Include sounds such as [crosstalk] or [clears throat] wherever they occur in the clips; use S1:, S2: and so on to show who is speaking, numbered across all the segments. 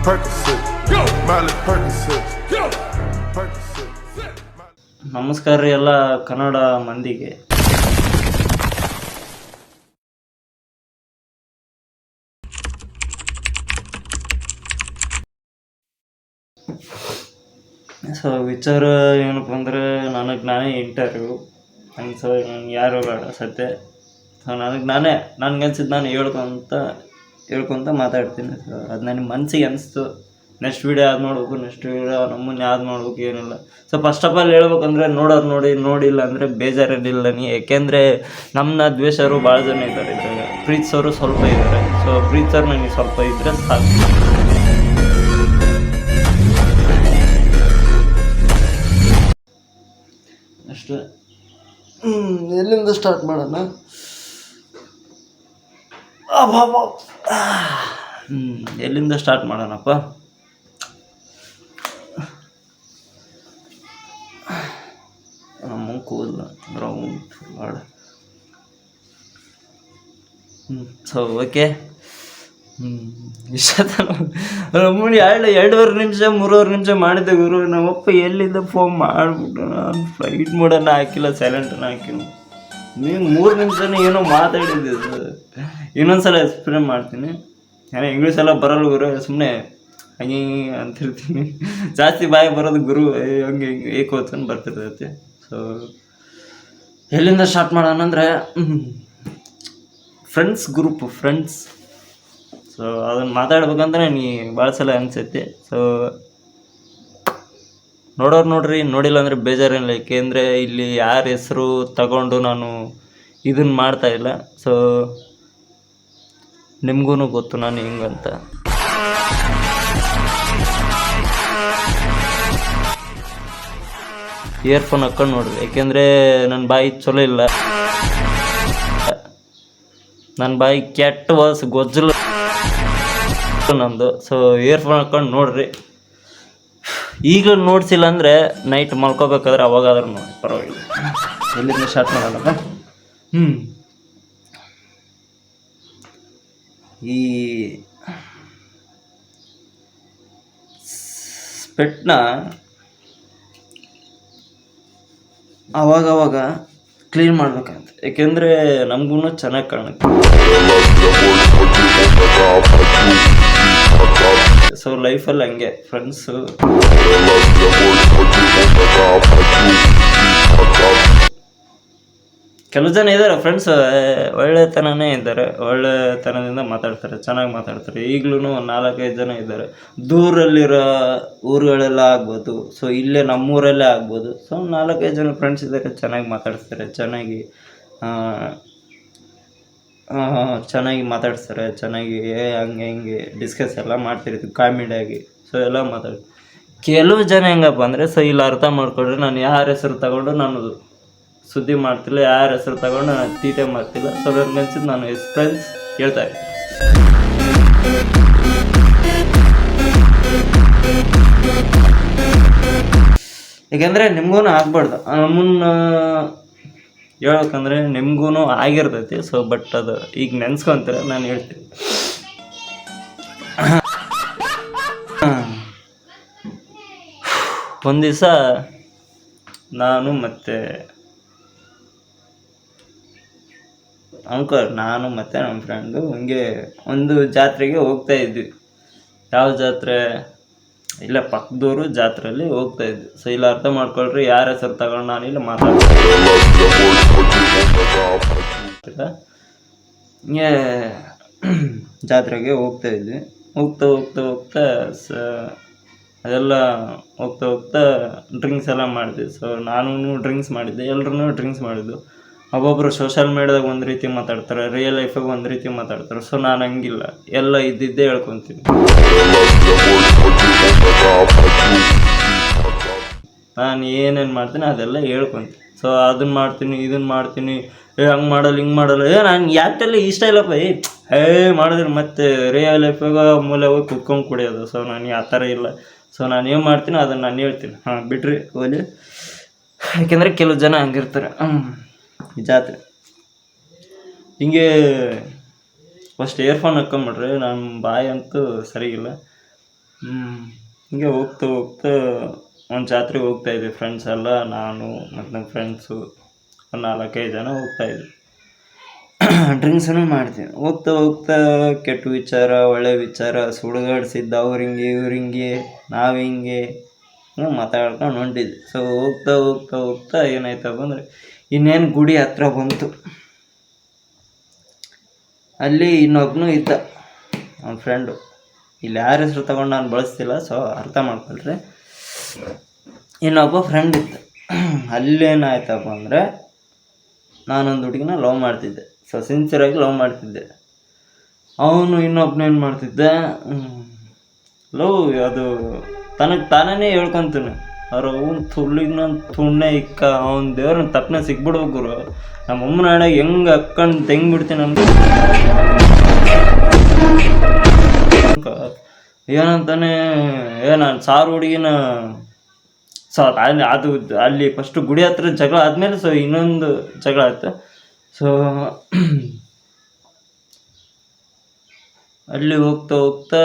S1: Percocet, Miley Percocet, Percocet.
S2: ನಮಸ್ಕಾರ ರೀ ಎಲ್ಲ ಕನ್ನಡ ಮಂದಿಗೆ. ಸೊ ವಿಚಾರ ಏನಪ್ಪ ಅಂದ್ರೆ ನನಗೆ ನಾನೇ ಇಂಟರ್ವ್ಯೂ ಹಂಗೆ ಸೊ ನಂಗೆ ಯಾರು ಬೇಡ ಸತ್ಯ ಸೊ ನನಗೆ ನಾನೇ ನನಗೆ ಅನ್ಸಿದ್ದು ನಾನು ಹೇಳ್ಕೊಂತ ಹೇಳ್ಕೊಂತ ಮಾತಾಡ್ತೀನಿ. ಅದು ನನಗೆ ಮನಸ್ಸಿಗೆ ಅನಿಸ್ತು. ನೆಕ್ಸ್ಟ್ ವೀಡಿಯೋ ಯಾವ್ದು ಮಾಡ್ಬೇಕು ನೆಕ್ಸ್ಟ್ ವೀಡಿಯೋ ನಮ್ಮನ್ನ ಯಾವ್ದು ಮಾಡ್ಬೇಕು ಏನಿಲ್ಲ. ಸೊ ಫಸ್ಟ್ ಆಫ್ ಆಲ್ ಹೇಳ್ಬೇಕಂದ್ರೆ ನೋಡೋರು ನೋಡಿ, ನೋಡಿಲ್ಲ ಅಂದರೆ ಬೇಜಾರೇನಿಲ್ಲ ನೀ. ಏಕೆಂದರೆ ನಮ್ಮನ್ನ ದ್ವೇಷರು ಭಾಳ ಜನ ಇದ್ದಾರೆ ಇದ್ರಾಗ ಸರು ಸ್ವಲ್ಪ ಇದ್ದಾರೆ ಸೊ ಪ್ರೀತಿಸೋರು ನನಗೆ ಸ್ವಲ್ಪ ಇದ್ದರೆ ಸಾಕು. ಅಷ್ಟೇ. ಎಲ್ಲಿಂದ ಸ್ಟಾರ್ಟ್ ಮಾಡೋಣ? ಹ್ಞೂ ಎಲ್ಲಿಂದ ಸ್ಟಾರ್ಟ್ ಮಾಡೋಣಪ್ಪ? ನಮ್ಮ ಕೂದಲ ರೌಂಡ್ ಮಾಡ ಹ್ಞೂ ಸೊ ಓಕೆ ಹ್ಞೂ ಇಷ್ಟ ನಮ್ಮನ್ನು ಎರಡು ಎರಡೂವರೆ ನಿಮಿಷ, ಮೂರುವರೆ ನಿಮಿಷ ಮಾಡಿದ್ದೆ ಗುರು. ನಮ್ಮಪ್ಪ ಎಲ್ಲಿಂದ ಫೋನ್ ಮಾಡಿಬಿಟ್ಟು ನಾನು ಫ್ಲೈಟ್ ಮೋಡನ್ನು ಹಾಕಿಲ್ಲ ಸೈಲೆಂಟನ್ನು ಹಾಕಿಲ್ಲ. ನೀವು ಮೂರು ನಿಮಿಷನೇ ಏನೋ ಮಾತಾಡಿದ್ದೆ ಇನ್ನೊಂದ್ಸಲ ಎಕ್ಸ್ಪ್ಲೇನ್ ಮಾಡ್ತೀನಿ. ಏನೋ ಇಂಗ್ಲೀಷ್ ಎಲ್ಲ ಬರಲ್ಲ ಗುರು ಸುಮ್ಮನೆ ಹಂಗೆ ಹಿಂಗೆ ಅಂತಿರ್ತೀನಿ ಜಾಸ್ತಿ ಬಾಯಿ ಬರೋದು ಗುರು ಹಂಗೆ ಹಿಂಗೆ ಏಕೆ ಓದ್ಕೊಂಡು ಬರ್ತಿರ್ತೈತಿ ಸೊ ಎಲ್ಲಿಂದ ಸ್ಟಾರ್ಟ್ ಮಾಡೋಣ ಅಂದರೆ ಫ್ರೆಂಡ್ಸ್ ಗ್ರೂಪ್ ಫ್ರೆಂಡ್ಸ್ ಸೊ ಅದನ್ನು ಮಾತಾಡ್ಬೇಕಂದ್ರೆ ನೀ ಭಾಳ ಸಲ ಅನಿಸೈತಿ ಸೊ ನೋಡೋರು ನೋಡ್ರಿ, ನೋಡಿಲ್ಲ ಅಂದರೆ ಬೇಜಾರೇನಿಲ್ಲ ಏಕೆಂದರೆ ಇಲ್ಲಿ ಯಾರ ಹೆಸರು ತಗೊಂಡು ನಾನು ಇದನ್ನು ಮಾಡ್ತಾ ಇಲ್ಲ. ಸೊ ನಿಮಗೂ ಗೊತ್ತು ನಾನು ಹಿಂಗಂತ. ಇಯರ್ಫೋನ್ ಹಾಕ್ಕೊಂಡು ನೋಡ್ರಿ. ಯಾಕೆಂದರೆ ನನ್ನ ಬಾಯಿ ಚಲೋ ಇಲ್ಲ. ನನ್ನ ಬಾಯಿ ಕೆಟ್ಟ ವಾಸ್, ಗೊಜ್ಜಲು ನಂದು. ಸೊ ಇಯರ್ಫೋನ್ ಹಾಕೊಂಡು ನೋಡ್ರಿ. ಈಗ ನೋಡ್ಸಿಲ್ಲ ಅಂದರೆ ನೈಟ್ ಮಲ್ಕೋಬೇಕಾದ್ರೆ ಅವಾಗಾದ್ರೂ ನೋಡಿ ಪರವಾಗಿಲ್ಲ. ಎಲ್ಲಿಂದ ಸ್ಟಾರ್ಟ್ ಮಾಡೋಣ ಹ್ಞೂ ಈ ಸ್ಪೆಟ್ನ ಅವಾಗವಾಗ ಕ್ಲೀನ್ ಮಾಡ್ಬೇಕಂತ. ಯಾಕೆಂದರೆ ನಮಗೂ ಚೆನ್ನಾಗಿ ಕಾಣುತ್ತೆ. ಸೊ ಲೈಫಲ್ಲಿ ಹಂಗೆ. ಫ್ರೆಂಡ್ಸು ಕೆಲವು ಜನ ಇದ್ದಾರೆ ಫ್ರೆಂಡ್ಸ್ ಒಳ್ಳೆತನನೇ ಇದ್ದಾರೆ. ಒಳ್ಳೆತನದಿಂದ ಮಾತಾಡ್ತಾರೆ, ಚೆನ್ನಾಗಿ ಮಾತಾಡ್ತಾರೆ. ಈಗಲೂ ನಾಲ್ಕೈದು ಜನ ಇದ್ದಾರೆ. ದೂರಲ್ಲಿರೋ ಊರುಗಳೆಲ್ಲ ಆಗ್ಬೋದು. ಸೊ ಇಲ್ಲೇ ನಮ್ಮೂರಲ್ಲೇ ಆಗ್ಬೋದು. ಸೊ ನಾಲ್ಕೈದು ಜನ ಫ್ರೆಂಡ್ಸ್ ಇದ್ದಾರೆ, ಚೆನ್ನಾಗಿ ಮಾತಾಡ್ತಾರೆ, ಚೆನ್ನಾಗಿ ಚೆನ್ನಾಗಿ ಮಾತಾಡ್ತಾರೆ ಚೆನ್ನಾಗಿ ಹಂಗೆ, ಹಿಂಗೆ ಡಿಸ್ಕಸ್ ಎಲ್ಲ ಮಾಡ್ತಿರ್ತೀವಿ ಕಾಮಿಡಿಯಾಗಿ ಸೊ ಎಲ್ಲ ಮಾತಾಡಿ, ಕೆಲವು ಜನ ಹೆಂಗಪ್ಪ ಅಂದರೆ ಸೊ ಇಲ್ಲಿ ಅರ್ಥ ಮಾಡ್ಕೊಂಡ್ರೆ ನಾನು ಯಾರ ಹೆಸರು ತಗೊಂಡು ನಾನು ಸುದ್ದಿ ಮಾಡ್ತಿಲ್ಲ, ಯಾರ ಹೆಸರು ತಗೊಂಡು ನಾನು ತೀಟೆ ಮಾಡ್ತಿಲ್ಲ. ಸೊ ನನಗನ್ಸಿದ್ದು ನಾನು ಎಕ್ಸ್ಪ್ರೆನ್ಸ್ ಹೇಳ್ತಾ ಇದ್ದೀನಿ. ಏಕೆಂದರೆ ನಿಮಗೂ ಆಗ್ಬಾರ್ದು. ನಮ್ಮನ್ನ ಹೇಳ್ಬೇಕಂದ್ರೆ ನಿಮ್ಗೂ ಆಗಿರ್ತೈತಿ. ಸೊ ಬಟ್ ಅದು ಈಗ ನೆನ್ಸ್ಕೊಂತಾರೆ, ನಾನು ಹೇಳ್ತೀನಿ. ಒಂದು ದಿವಸ ನಾನು ಮತ್ತು ಅಂಕಲ್, ನಾನು ಮತ್ತು ನಮ್ಮ ಫ್ರೆಂಡು ಹಂಗೆ ಒಂದು ಜಾತ್ರೆಗೆ ಹೋಗ್ತಾ ಇದ್ವಿ. ಯಾವ ಜಾತ್ರೆ? ಇಲ್ಲ ಪಕ್ಕದವರು ಜಾತ್ರೆಯಲ್ಲಿ ಹೋಗ್ತಾ ಇದ್ವಿ ಸೊ ಇಲ್ಲ, ಅರ್ಥ ಮಾಡ್ಕೊಳ್ರಿ, ಯಾರ ಹೆಸರು ತಗೊಂಡು ನಾನು ಇಲ್ಲಿ ಮಾತಾಡ್ತೀನಿ. ಜಾತ್ರೆಗೆ ಹೋಗ್ತಾ ಇದ್ವಿ. ಹೋಗ್ತಾ ಹೋಗ್ತಾ ಹೋಗ್ತಾ ಸ, ಅದೆಲ್ಲ ಹೋಗ್ತಾ ಹೋಗ್ತಾ ಡ್ರಿಂಕ್ಸ್ ಎಲ್ಲ ಮಾಡಿದ್ವಿ. ಸೊ ನಾನು ಡ್ರಿಂಕ್ಸ್ ಮಾಡಿದ್ದೆ ಎಲ್ಲರೂ ಡ್ರಿಂಕ್ಸ್ ಮಾಡಿದ್ದು. ಒಬ್ಬೊಬ್ಬರು ಸೋಷಲ್ ಮೀಡ್ಯಾದಾಗ ಒಂದು ರೀತಿ ಮಾತಾಡ್ತಾರೆ ರಿಯಲ್ ಲೈಫಾಗ ಒಂದು ರೀತಿ ಮಾತಾಡ್ತಾರೆ. ಸೊ ನಾನು ಹಂಗಿಲ್ಲ, ಎಲ್ಲ ಇದ್ದಿದ್ದೇ ಹೇಳ್ಕೊತೀನಿ. ನಾನು ಏನೇನು ಮಾಡ್ತೀನಿ ಅದೆಲ್ಲ ಹೇಳ್ಕೊಂತ ಸೊ ಅದನ್ನ ಮಾಡ್ತೀನಿ ಇದನ್ನ ಮಾಡ್ತೀನಿ, ಏ, ಹಂಗೆ ಮಾಡಲ್ಲ, ಹಿಂಗೆ ಮಾಡಲ್ಲ. ಏ ನಾನು ಯಾಕೆಲ್ಲ ಇಷ್ಟ ಇಲ್ಲಪ್ಪ, ಏ ಏ ಮಾಡಿದ್ರೆ ಮತ್ತೆ ರಿಯಲ್ ಲೈಫಾಗ ಮೂಲೆ ಹೋಗಿ ಕುತ್ಕೊಂಡು ಕುಡಿಯೋದು. ಸೊ ನಾನು ಆ ಥರ ಇಲ್ಲ. ಸೊ ನಾನು ಏನು ಮಾಡ್ತೀನಿ ಅದನ್ನು ನಾನು ಹೇಳ್ತೀನಿ. ಹಾಂ, ಬಿಟ್ರಿ, ಓಲಿ. ಯಾಕೆಂದರೆ ಕೆಲವು ಜನ ಹಂಗಿರ್ತಾರೆ. ಜಾತ್ರೆ. ಹಿಂಗೆ ಫಸ್ಟ್ ಇಯರ್ಫೋನ್ ಹಾಕ್ಕೊಂಬಿಡ್ರಿ ನಮ್ಮ ಬಾಯಿ ಅಂತೂ ಸರಿಗಿಲ್ಲ ಹ್ಞೂ ಹಿಂಗೆ ಹೋಗ್ತಾ ಹೋಗ್ತಾ ಒಂದು ಜಾತ್ರೆಗೆ ಹೋಗ್ತಾ ಇದ್ವಿ ಫ್ರೆಂಡ್ಸ್ ಎಲ್ಲ, ನಾನು ಮತ್ತು ನನ್ನ ಫ್ರೆಂಡ್ಸು ಒಂದು ನಾಲ್ಕೈದು ಜನ ಹೋಗ್ತಾ ಇದ್ವಿ. ಡ್ರಿಂಕ್ಸನ್ನು ಮಾಡ್ತೀವಿ. ಹೋಗ್ತಾ ಹೋಗ್ತಾ ಕೆಟ್ಟ ವಿಚಾರ, ಒಳ್ಳೆ ವಿಚಾರ ಸುಡುಗಾಡ್ಸಿದ್ದ ಅವ್ರು ಹಿಂಗೆ, ಇವ್ರು ಹಿಂಗೆ, ನಾವು ಹಿಂಗೆ ಹಿಂಗೆ ಮಾತಾಡ್ಕೊಂಡು ಹೊಂಟಿದ್ವಿ. ಸೊ ಹೋಗ್ತಾ ಹೋಗ್ತಾ ಹೋಗ್ತಾ ಏನಾಯ್ತಪ್ಪ ಅಂದರೆ ಇನ್ನೇನು ಗುಡಿ ಹತ್ರ ಬಂತು. ಅಲ್ಲಿ ಇನ್ನೊಬ್ಬನು ಇದ್ದ ನಮ್ಮ ಫ್ರೆಂಡು ಇಲ್ಲಿ ಯಾರ ಹೆಸರು ತಗೊಂಡು ನಾನು ಬಳಸ್ತಿಲ್ಲ ಸೊ ಅರ್ಥ ಮಾಡ್ಕೊಳ್ರಿ. ಇನ್ನೊಬ್ಬ ಫ್ರೆಂಡ್ ಇತ್ತು. ಅಲ್ಲೇನಾಯ್ತಪ್ಪ ಅಂದರೆ ನಾನೊಂದು ಹುಡುಗಿನ ಲವ್ ಮಾಡ್ತಿದ್ದೆ. ಸೊ ಸಿನ್ಸಿಯರಾಗಿ ಲವ್ ಮಾಡ್ತಿದ್ದೆ. ಅವನು ಇನ್ನೊಬ್ಬನ ಏನು ಮಾಡ್ತಿದ್ದೆ? ಲವ್ ಅದು ತನಗೆ ತಾನೇ ಹೇಳ್ಕೊತೀನಿ. ಅವ್ರ ಅವ್ನು ತುಳ್ಳಿನ ತುಣ್ಣೆ ಇಕ್ಕ, ಅವ್ನ ದೇವ್ರನ್ನ ತಪ್ಪನೆ ಸಿಕ್ಬಿಡ್ಬೇಕು ನಮ್ಮ ಅಮ್ಮನ ಹೆಂಗೆ ಅಕ್ಕಂಡು ತೆಂಗ್ ಬಿಡ್ತೀನಿ ಏನಂತಾನೆ, ಏ, ನಾನು ಸಾರು ಹುಡುಗಿನ ಸೊ, ಅಲ್ಲಿ, ಅದು, ಅಲ್ಲಿ ಫಸ್ಟ್ ಗುಡಿ ಹತ್ರ ಜಗಳ ಆದಮೇಲೆ ಸೊ ಇನ್ನೊಂದು ಜಗಳ ಆಯ್ತು. ಸೊ ಅಲ್ಲಿ ಹೋಗ್ತಾ ಹೋಗ್ತಾ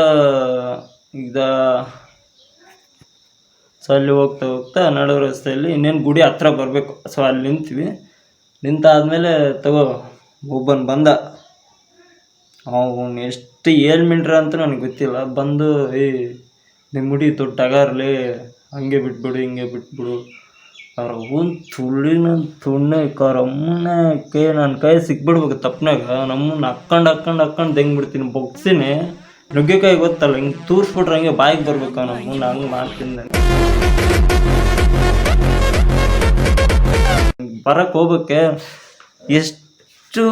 S2: ಈಗ, ಸೊ ಅಲ್ಲಿ ಹೋಗ್ತಾ ಹೋಗ್ತಾ ನಡು ರಸ್ತೆಯಲ್ಲಿ ಇನ್ನೇನು ಗುಡಿ ಹತ್ರ ಬರಬೇಕು. ಸೊ ಅಲ್ಲಿ ನಿಂತೀವಿ. ನಿಂತಾದ್ಮೇಲೆ ತಗೋ, ಒಬ್ಬನ್ ಬಂದ. ಅವನು ಎಷ್ಟು ಏನ್ ಮಿಂಟ್ರ ಅಂತ ನನಗೆ ಗೊತ್ತಿಲ್ಲ. ಬಂದು, ಏ ನಿಮ್ಮ ಮುಡಿ ತೊಟ್ಟಾಗಾರ್ಲಿ ಹಂಗೆ ಬಿಟ್ಬಿಡು, ಹಿಂಗೆ ಬಿಟ್ಬಿಡು. ಅವ್ರ ಅವ್ನ ತುಳ್ಳಿನ ತುಣ್ಣೆ ಅವ್ರ ಅಮ್ಮನ ಕೈ ನನ್ನ ಕೈ ಸಿಕ್ಬಿಡ್ಬೇಕು ತಪ್ಪನಾಗ ನಮ್ಮನ್ನ ಹಾಕ್ಕೊಂಡು ಹಾಕ್ಕೊಂಡು ಹಾಕ್ಕೊಂಡು ಹೆಂಗ್ ಬಿಡ್ತೀನಿ ಬೊಗ್ಸಿನಿ. ನುಗ್ಗೆಕಾಯಿ ಗೊತ್ತಲ್ಲ, ಹಿಂಗೆ ತೂರಿಸ್ಬಿಟ್ರೆ ಹಂಗೆ ಬಾಯಿಗೆ ಬರ್ಬೇಕು ನಮ್ಮನ್ನ ಹಂಗೆ ಮಾಡ್ತೀನಿ ಬರಕ್ಕೆ ಹೋಗ್ಬೇಕೆ? ಎಷ್ಟು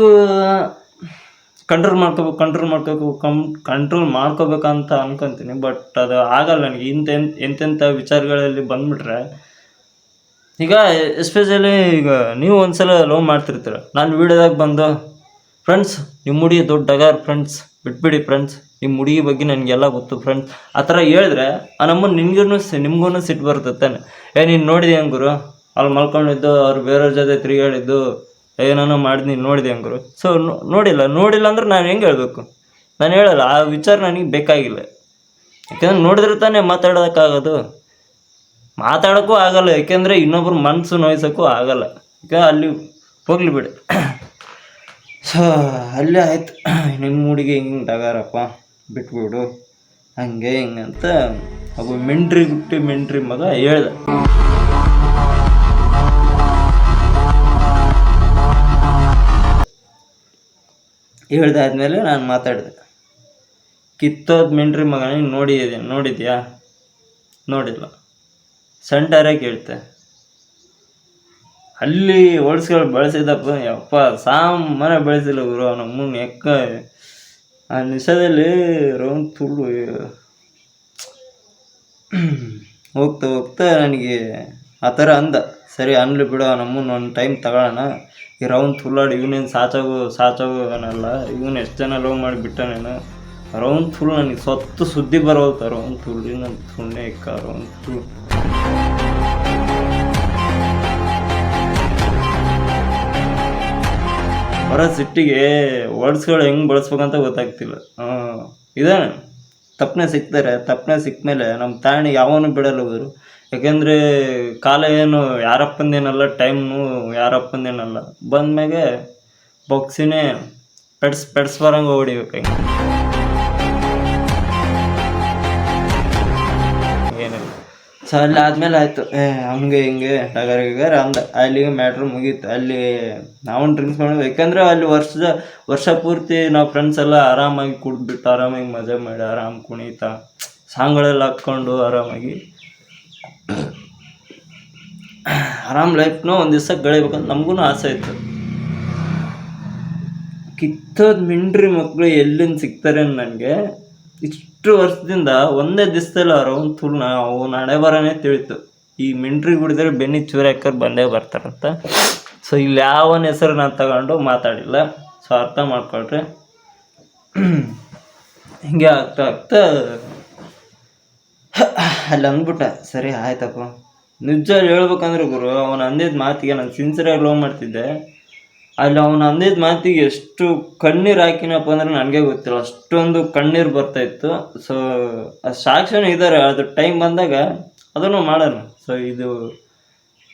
S2: ಕಂಟ್ರೋಲ್ ಮಾಡ್ಕೋಬೇಕು ಕಂಟ್ರೋಲ್ ಮಾಡ್ಕೋಬೇಕು ಕಮ್ ಕಂಟ್ರೋಲ್ ಮಾಡ್ಕೋಬೇಕಂತ ಅನ್ಕೊಂತೀನಿ. ಬಟ್ ಅದು ಆಗಲ್ಲ ನನಗೆ. ಇಂಥ ಎಂತೆಂಥ ವಿಚಾರಗಳಲ್ಲಿ ಬಂದ್ಬಿಟ್ರೆ, ಈಗ ಎಸ್ಪೆಷಲಿ ಈಗ ನೀವು ಒಂದ್ಸಲ ಲವ್ ಮಾಡ್ತಿರ್ತೀರ. ನಾನು ವೀಡಿಯೋದಾಗ ಬಂದು ಫ್ರೆಂಡ್ಸ್ ನಿಮ್ಮ ಮುಡಿ ದೊಡ್ಡ ಡಗಾರ್ ಫ್ರೆಂಡ್ಸ್ ಬಿಟ್ಬಿಡಿ ಫ್ರೆಂಡ್ಸ್ ನಿಮ್ಮ ಹುಡುಗಿ ಬಗ್ಗೆ ನನಗೆಲ್ಲ ಗೊತ್ತು ಫ್ರೆಂಡ್ಸ್ ಆ ಥರ ಹೇಳಿದ್ರೆ, ಆ ನಮ್ಮನ್ನು ಸಿ ನಿಮ್ಗೂ ಸಿಟ್ಟು ಬರ್ತದೆ ತಾನೆ. ಏ, ನೀನು ನೋಡಿದೆ ಗುರು? ಅಲ್ಲಿ ಮಲ್ಕೊಂಡಿದ್ದು, ಅವ್ರು ಬೇರೆಯವ್ರ ಜೊತೆ ತಿರುಗಾಡಿದ್ದು ಏನೇನೋ ಮಾಡಿದ್ನಿ ನೀನು ನೋಡಿದೆ ಗುರು ಸೊ ನೋಡಿಲ್ಲ. ನೋಡಿಲ್ಲ ಅಂದ್ರೆ ನಾನು ಹೆಂಗೆ ಹೇಳಬೇಕು? ನಾನು ಹೇಳಲ್ಲ, ಆ ವಿಚಾರ ನನಗೆ ಬೇಕಾಗಿಲ್ಲ. ಯಾಕೆಂದ್ರೆ ನೋಡಿದ್ರೆ ತಾನೇ ಮಾತಾಡೋದಕ್ಕಾಗೋದು. ಮಾತಾಡೋಕ್ಕೂ ಆಗಲ್ಲ, ಯಾಕೆಂದರೆ ಇನ್ನೊಬ್ರು ಮನಸ್ಸು ನೋಯಿಸೋಕ್ಕೂ ಆಗಲ್ಲ. ಈಗ ಅಲ್ಲಿ ಹೋಗ್ಲಿ ಬಿಡಿ. ಸೊ [coughs] ಅಲ್ಲೇ ಆಯ್ತು. ನಿನ್ನ ಮೂಡಿಗೆ ಹಿಂಗೆ ತಗಾರಪ್ಪ. ಬಿಟ್ಬಿಡು. ಹಂಗೆ ಹಿಂಗೆ ಅಂತ ಒಬ್ಬ ಮೆಂಟ್ರಿ, ಗುಟ್ಟಿ ಮೆಂಟ್ರಿ ಮಗ ಹೇಳ್ದ. ಹೇಳ್ದಾದ್ಮೇಲೆ ನಾನು ಮಾತಾಡಿದೆ. ಕಿತ್ತೋದ್ ಮಿಂಡ್ರಿ ನೀನು ನೋಡಿದ್ಯಾ ನೋಡಿದ್ಯಾ? ನೋಡಿಲ್ಲ. ಸೆಂಟರೇ ಕೇಳ್ತೆ. ಅಲ್ಲಿ ಓಡಿಸ್ಗಳು ಬೆಳೆಸಿದಪ್ಪ, ಯಪ್ಪ, ಸಾಮಾನ್ಯ ಬೆಳೆಸಿಲ್ಲ ಗುರು, ನಮ್ಮನ್ನ ಎಕ್ಕ ಆ ನಿಶದಲ್ಲಿ ರೌಂಡ್ ತುಳು ಹೋಗ್ತಾ ಹೋಗ್ತಾ ನನಗೆ ಆ ಥರ ಅಂದ. ಸರಿ, ಅನ್ಲಿ ಬಿಡೋ, ನಮ್ಮನ್ನು ಒಂದು ಟೈಮ್ ತಗೊಳ್ಳೋಣ. ರೌಂಡ್ ಫುಲ್ಲಾಡಿ ಇವನೇನು ಸಾಚಾಗು ಸಾಚಾಗು ಅನ್ನಲ್ಲ ಇವನು ಎಷ್ಟು ಜನ ಲವ್ ಮಾಡಿ ಬಿಟ್ಟನೇನು ರೌಂಡ್ ಫುಲ್ ನನಗೆ ಸೊತ್ತು ಸುದ್ದಿ ಬರೋತ ರೌಂಡ್ ಫುಲ್ ನನ್ನ ಸುಣ್ಣೆ ಇಕ್ಕ ರೌಂಡ್ ಫುಲ್ ಹೊರ ಸಿಟ್ಟಿಗೆ ವರ್ಡ್ಸ್ಗಳು ಹೆಂಗೆ ಬಳಸ್ಬೇಕಂತ ಗೊತ್ತಾಗ್ತಿಲ್ಲ. ಹಾಂ ತಪ್ಪನೆ ಸಿಗ್ತಾರೆ ತಪ್ಪನೆ ಸಿಕ್ಮೇಲೆ ನಮ್ಮ ತಾಣಿ ಯಾವನು ಬಿಡಲ್ಲ ಅವರು ಯಾಕೆಂದರೆ ಕಾಲ ಏನು ಯಾರಪ್ಪಂದೇನಲ್ಲ, ಟೈಮು ಯಾರಪ್ಪಂದೇನಲ್ಲ. ಬಂದ್ಮ್ಯಾಗೆ ಬೊಕ್ಸಿನೇ ಪೆಡ್ಸ್ ಪೆಡ್ಸ್ ಬರಂಗೆ ಹೊಡಿಬೇಕು ಹಿಂಗೆ. ಏನಿಲ್ಲ. ಸೊ ಅಲ್ಲಿ ಆದಮೇಲೆ ಆಯ್ತು. ಹಂಗೆ ಹಿಂಗೆ, ಟಗರ್ ಗಗರ್ ಅಂದ. ಅಲ್ಲಿಗೆ ಮ್ಯಾಟ್ರ್ ಮುಗೀತು. ಅಲ್ಲಿ ನಾವು ಡ್ರಿಂಕ್ಸ್ ಮಾಡ್ಬೇಕು ಯಾಕಂದ್ರೆ ಅಲ್ಲಿ ವರ್ಷದ, ವರ್ಷ ಪೂರ್ತಿ ನಾವು ಫ್ರೆಂಡ್ಸ್ ಎಲ್ಲ ಆರಾಮಾಗಿ ಕುಡ್ಬಿಟ್ಟು ಆರಾಮಾಗಿ ಮಜಾ ಮಾಡಿ, ಆರಾಮ್ ಕುಣಿತಾ, ಸಾಂಗ್ಗಳೆಲ್ಲ ಹಾಕ್ಕೊಂಡು ಆರಾಮಾಗಿ ಆರಾಮ್ ಲೈಫ್ನ ಒಂದು ದಿವಸ ಗಳಿಬೇಕಂತ ನಮಗೂ ಆಸೆ ಇತ್ತು. ಕಿತ್ತೋದ್ ಮಿಂಡ್ರಿ ಮಕ್ಕಳು ಎಲ್ಲಿಂದ ಸಿಗ್ತಾರೆ ನನಗೆ ಇಷ್ಟು ವರ್ಷದಿಂದ ಒಂದೇ ದಿವಸದಲ್ಲಿ ಅವ್ರ ಒಂದು ತುಳ್ನ ಅವ್ನ ಹಣೆ ಬರನೇ ತಿಳಿತು. ಈ ಮಿಂಡ್ರಿ ಗುಡಿದ್ರೆ ಬೆನ್ನಿ ಚೂರಾಕರ್ ಬಂದೇ ಬರ್ತಾರಂತ. ಸೊ ಇಲ್ಲಿ ಯಾವನ ಹೆಸರು ನಾನು ತಗೊಂಡು ಮಾತಾಡಿಲ್ಲ. ಸೊ ಅರ್ಥ ಮಾಡ್ಕೊಳ್ರಿ. [clears throat] ಹಿಂಗೆ ಆಗ್ತಾ ಆಗ್ತಾ ಅಲ್ಲಿ ಅಂದ್ಬಿಟ್ಟ, ಸರಿ, ಆಯ್ತಪ್ಪ. ನಿಜ ಹೇಳ್ಬೇಕಂದ್ರೆ ಗುರು, ಅವನು ಅಂದಿದ್ದ ಮಾತಿಗೆ ನಾನು ಸಿನ್ಸಿಯರಾಗಿ ಲವ್ ಮಾಡ್ತಿದ್ದೆ. ಅಲ್ಲಿ ಅವನು ಅಂದಿದ್ದ ಮಾತಿಗೆ ಎಷ್ಟು ಕಣ್ಣೀರು ಹಾಕಿನಪ್ಪ ಅಂದ್ರೆ ನನಗೆ ಗೊತ್ತಿಲ್ಲ. ಅಷ್ಟೊಂದು ಕಣ್ಣೀರು ಬರ್ತಾ ಇತ್ತು. ಸೊ ಸಾಕ್ಷಿನೂ ಇದ್ದಾರೆ ಅದು ಟೈಮ್ ಬಂದಾಗ ಅದನ್ನು ಮಾಡೋಣ. ಸೊ ಇದು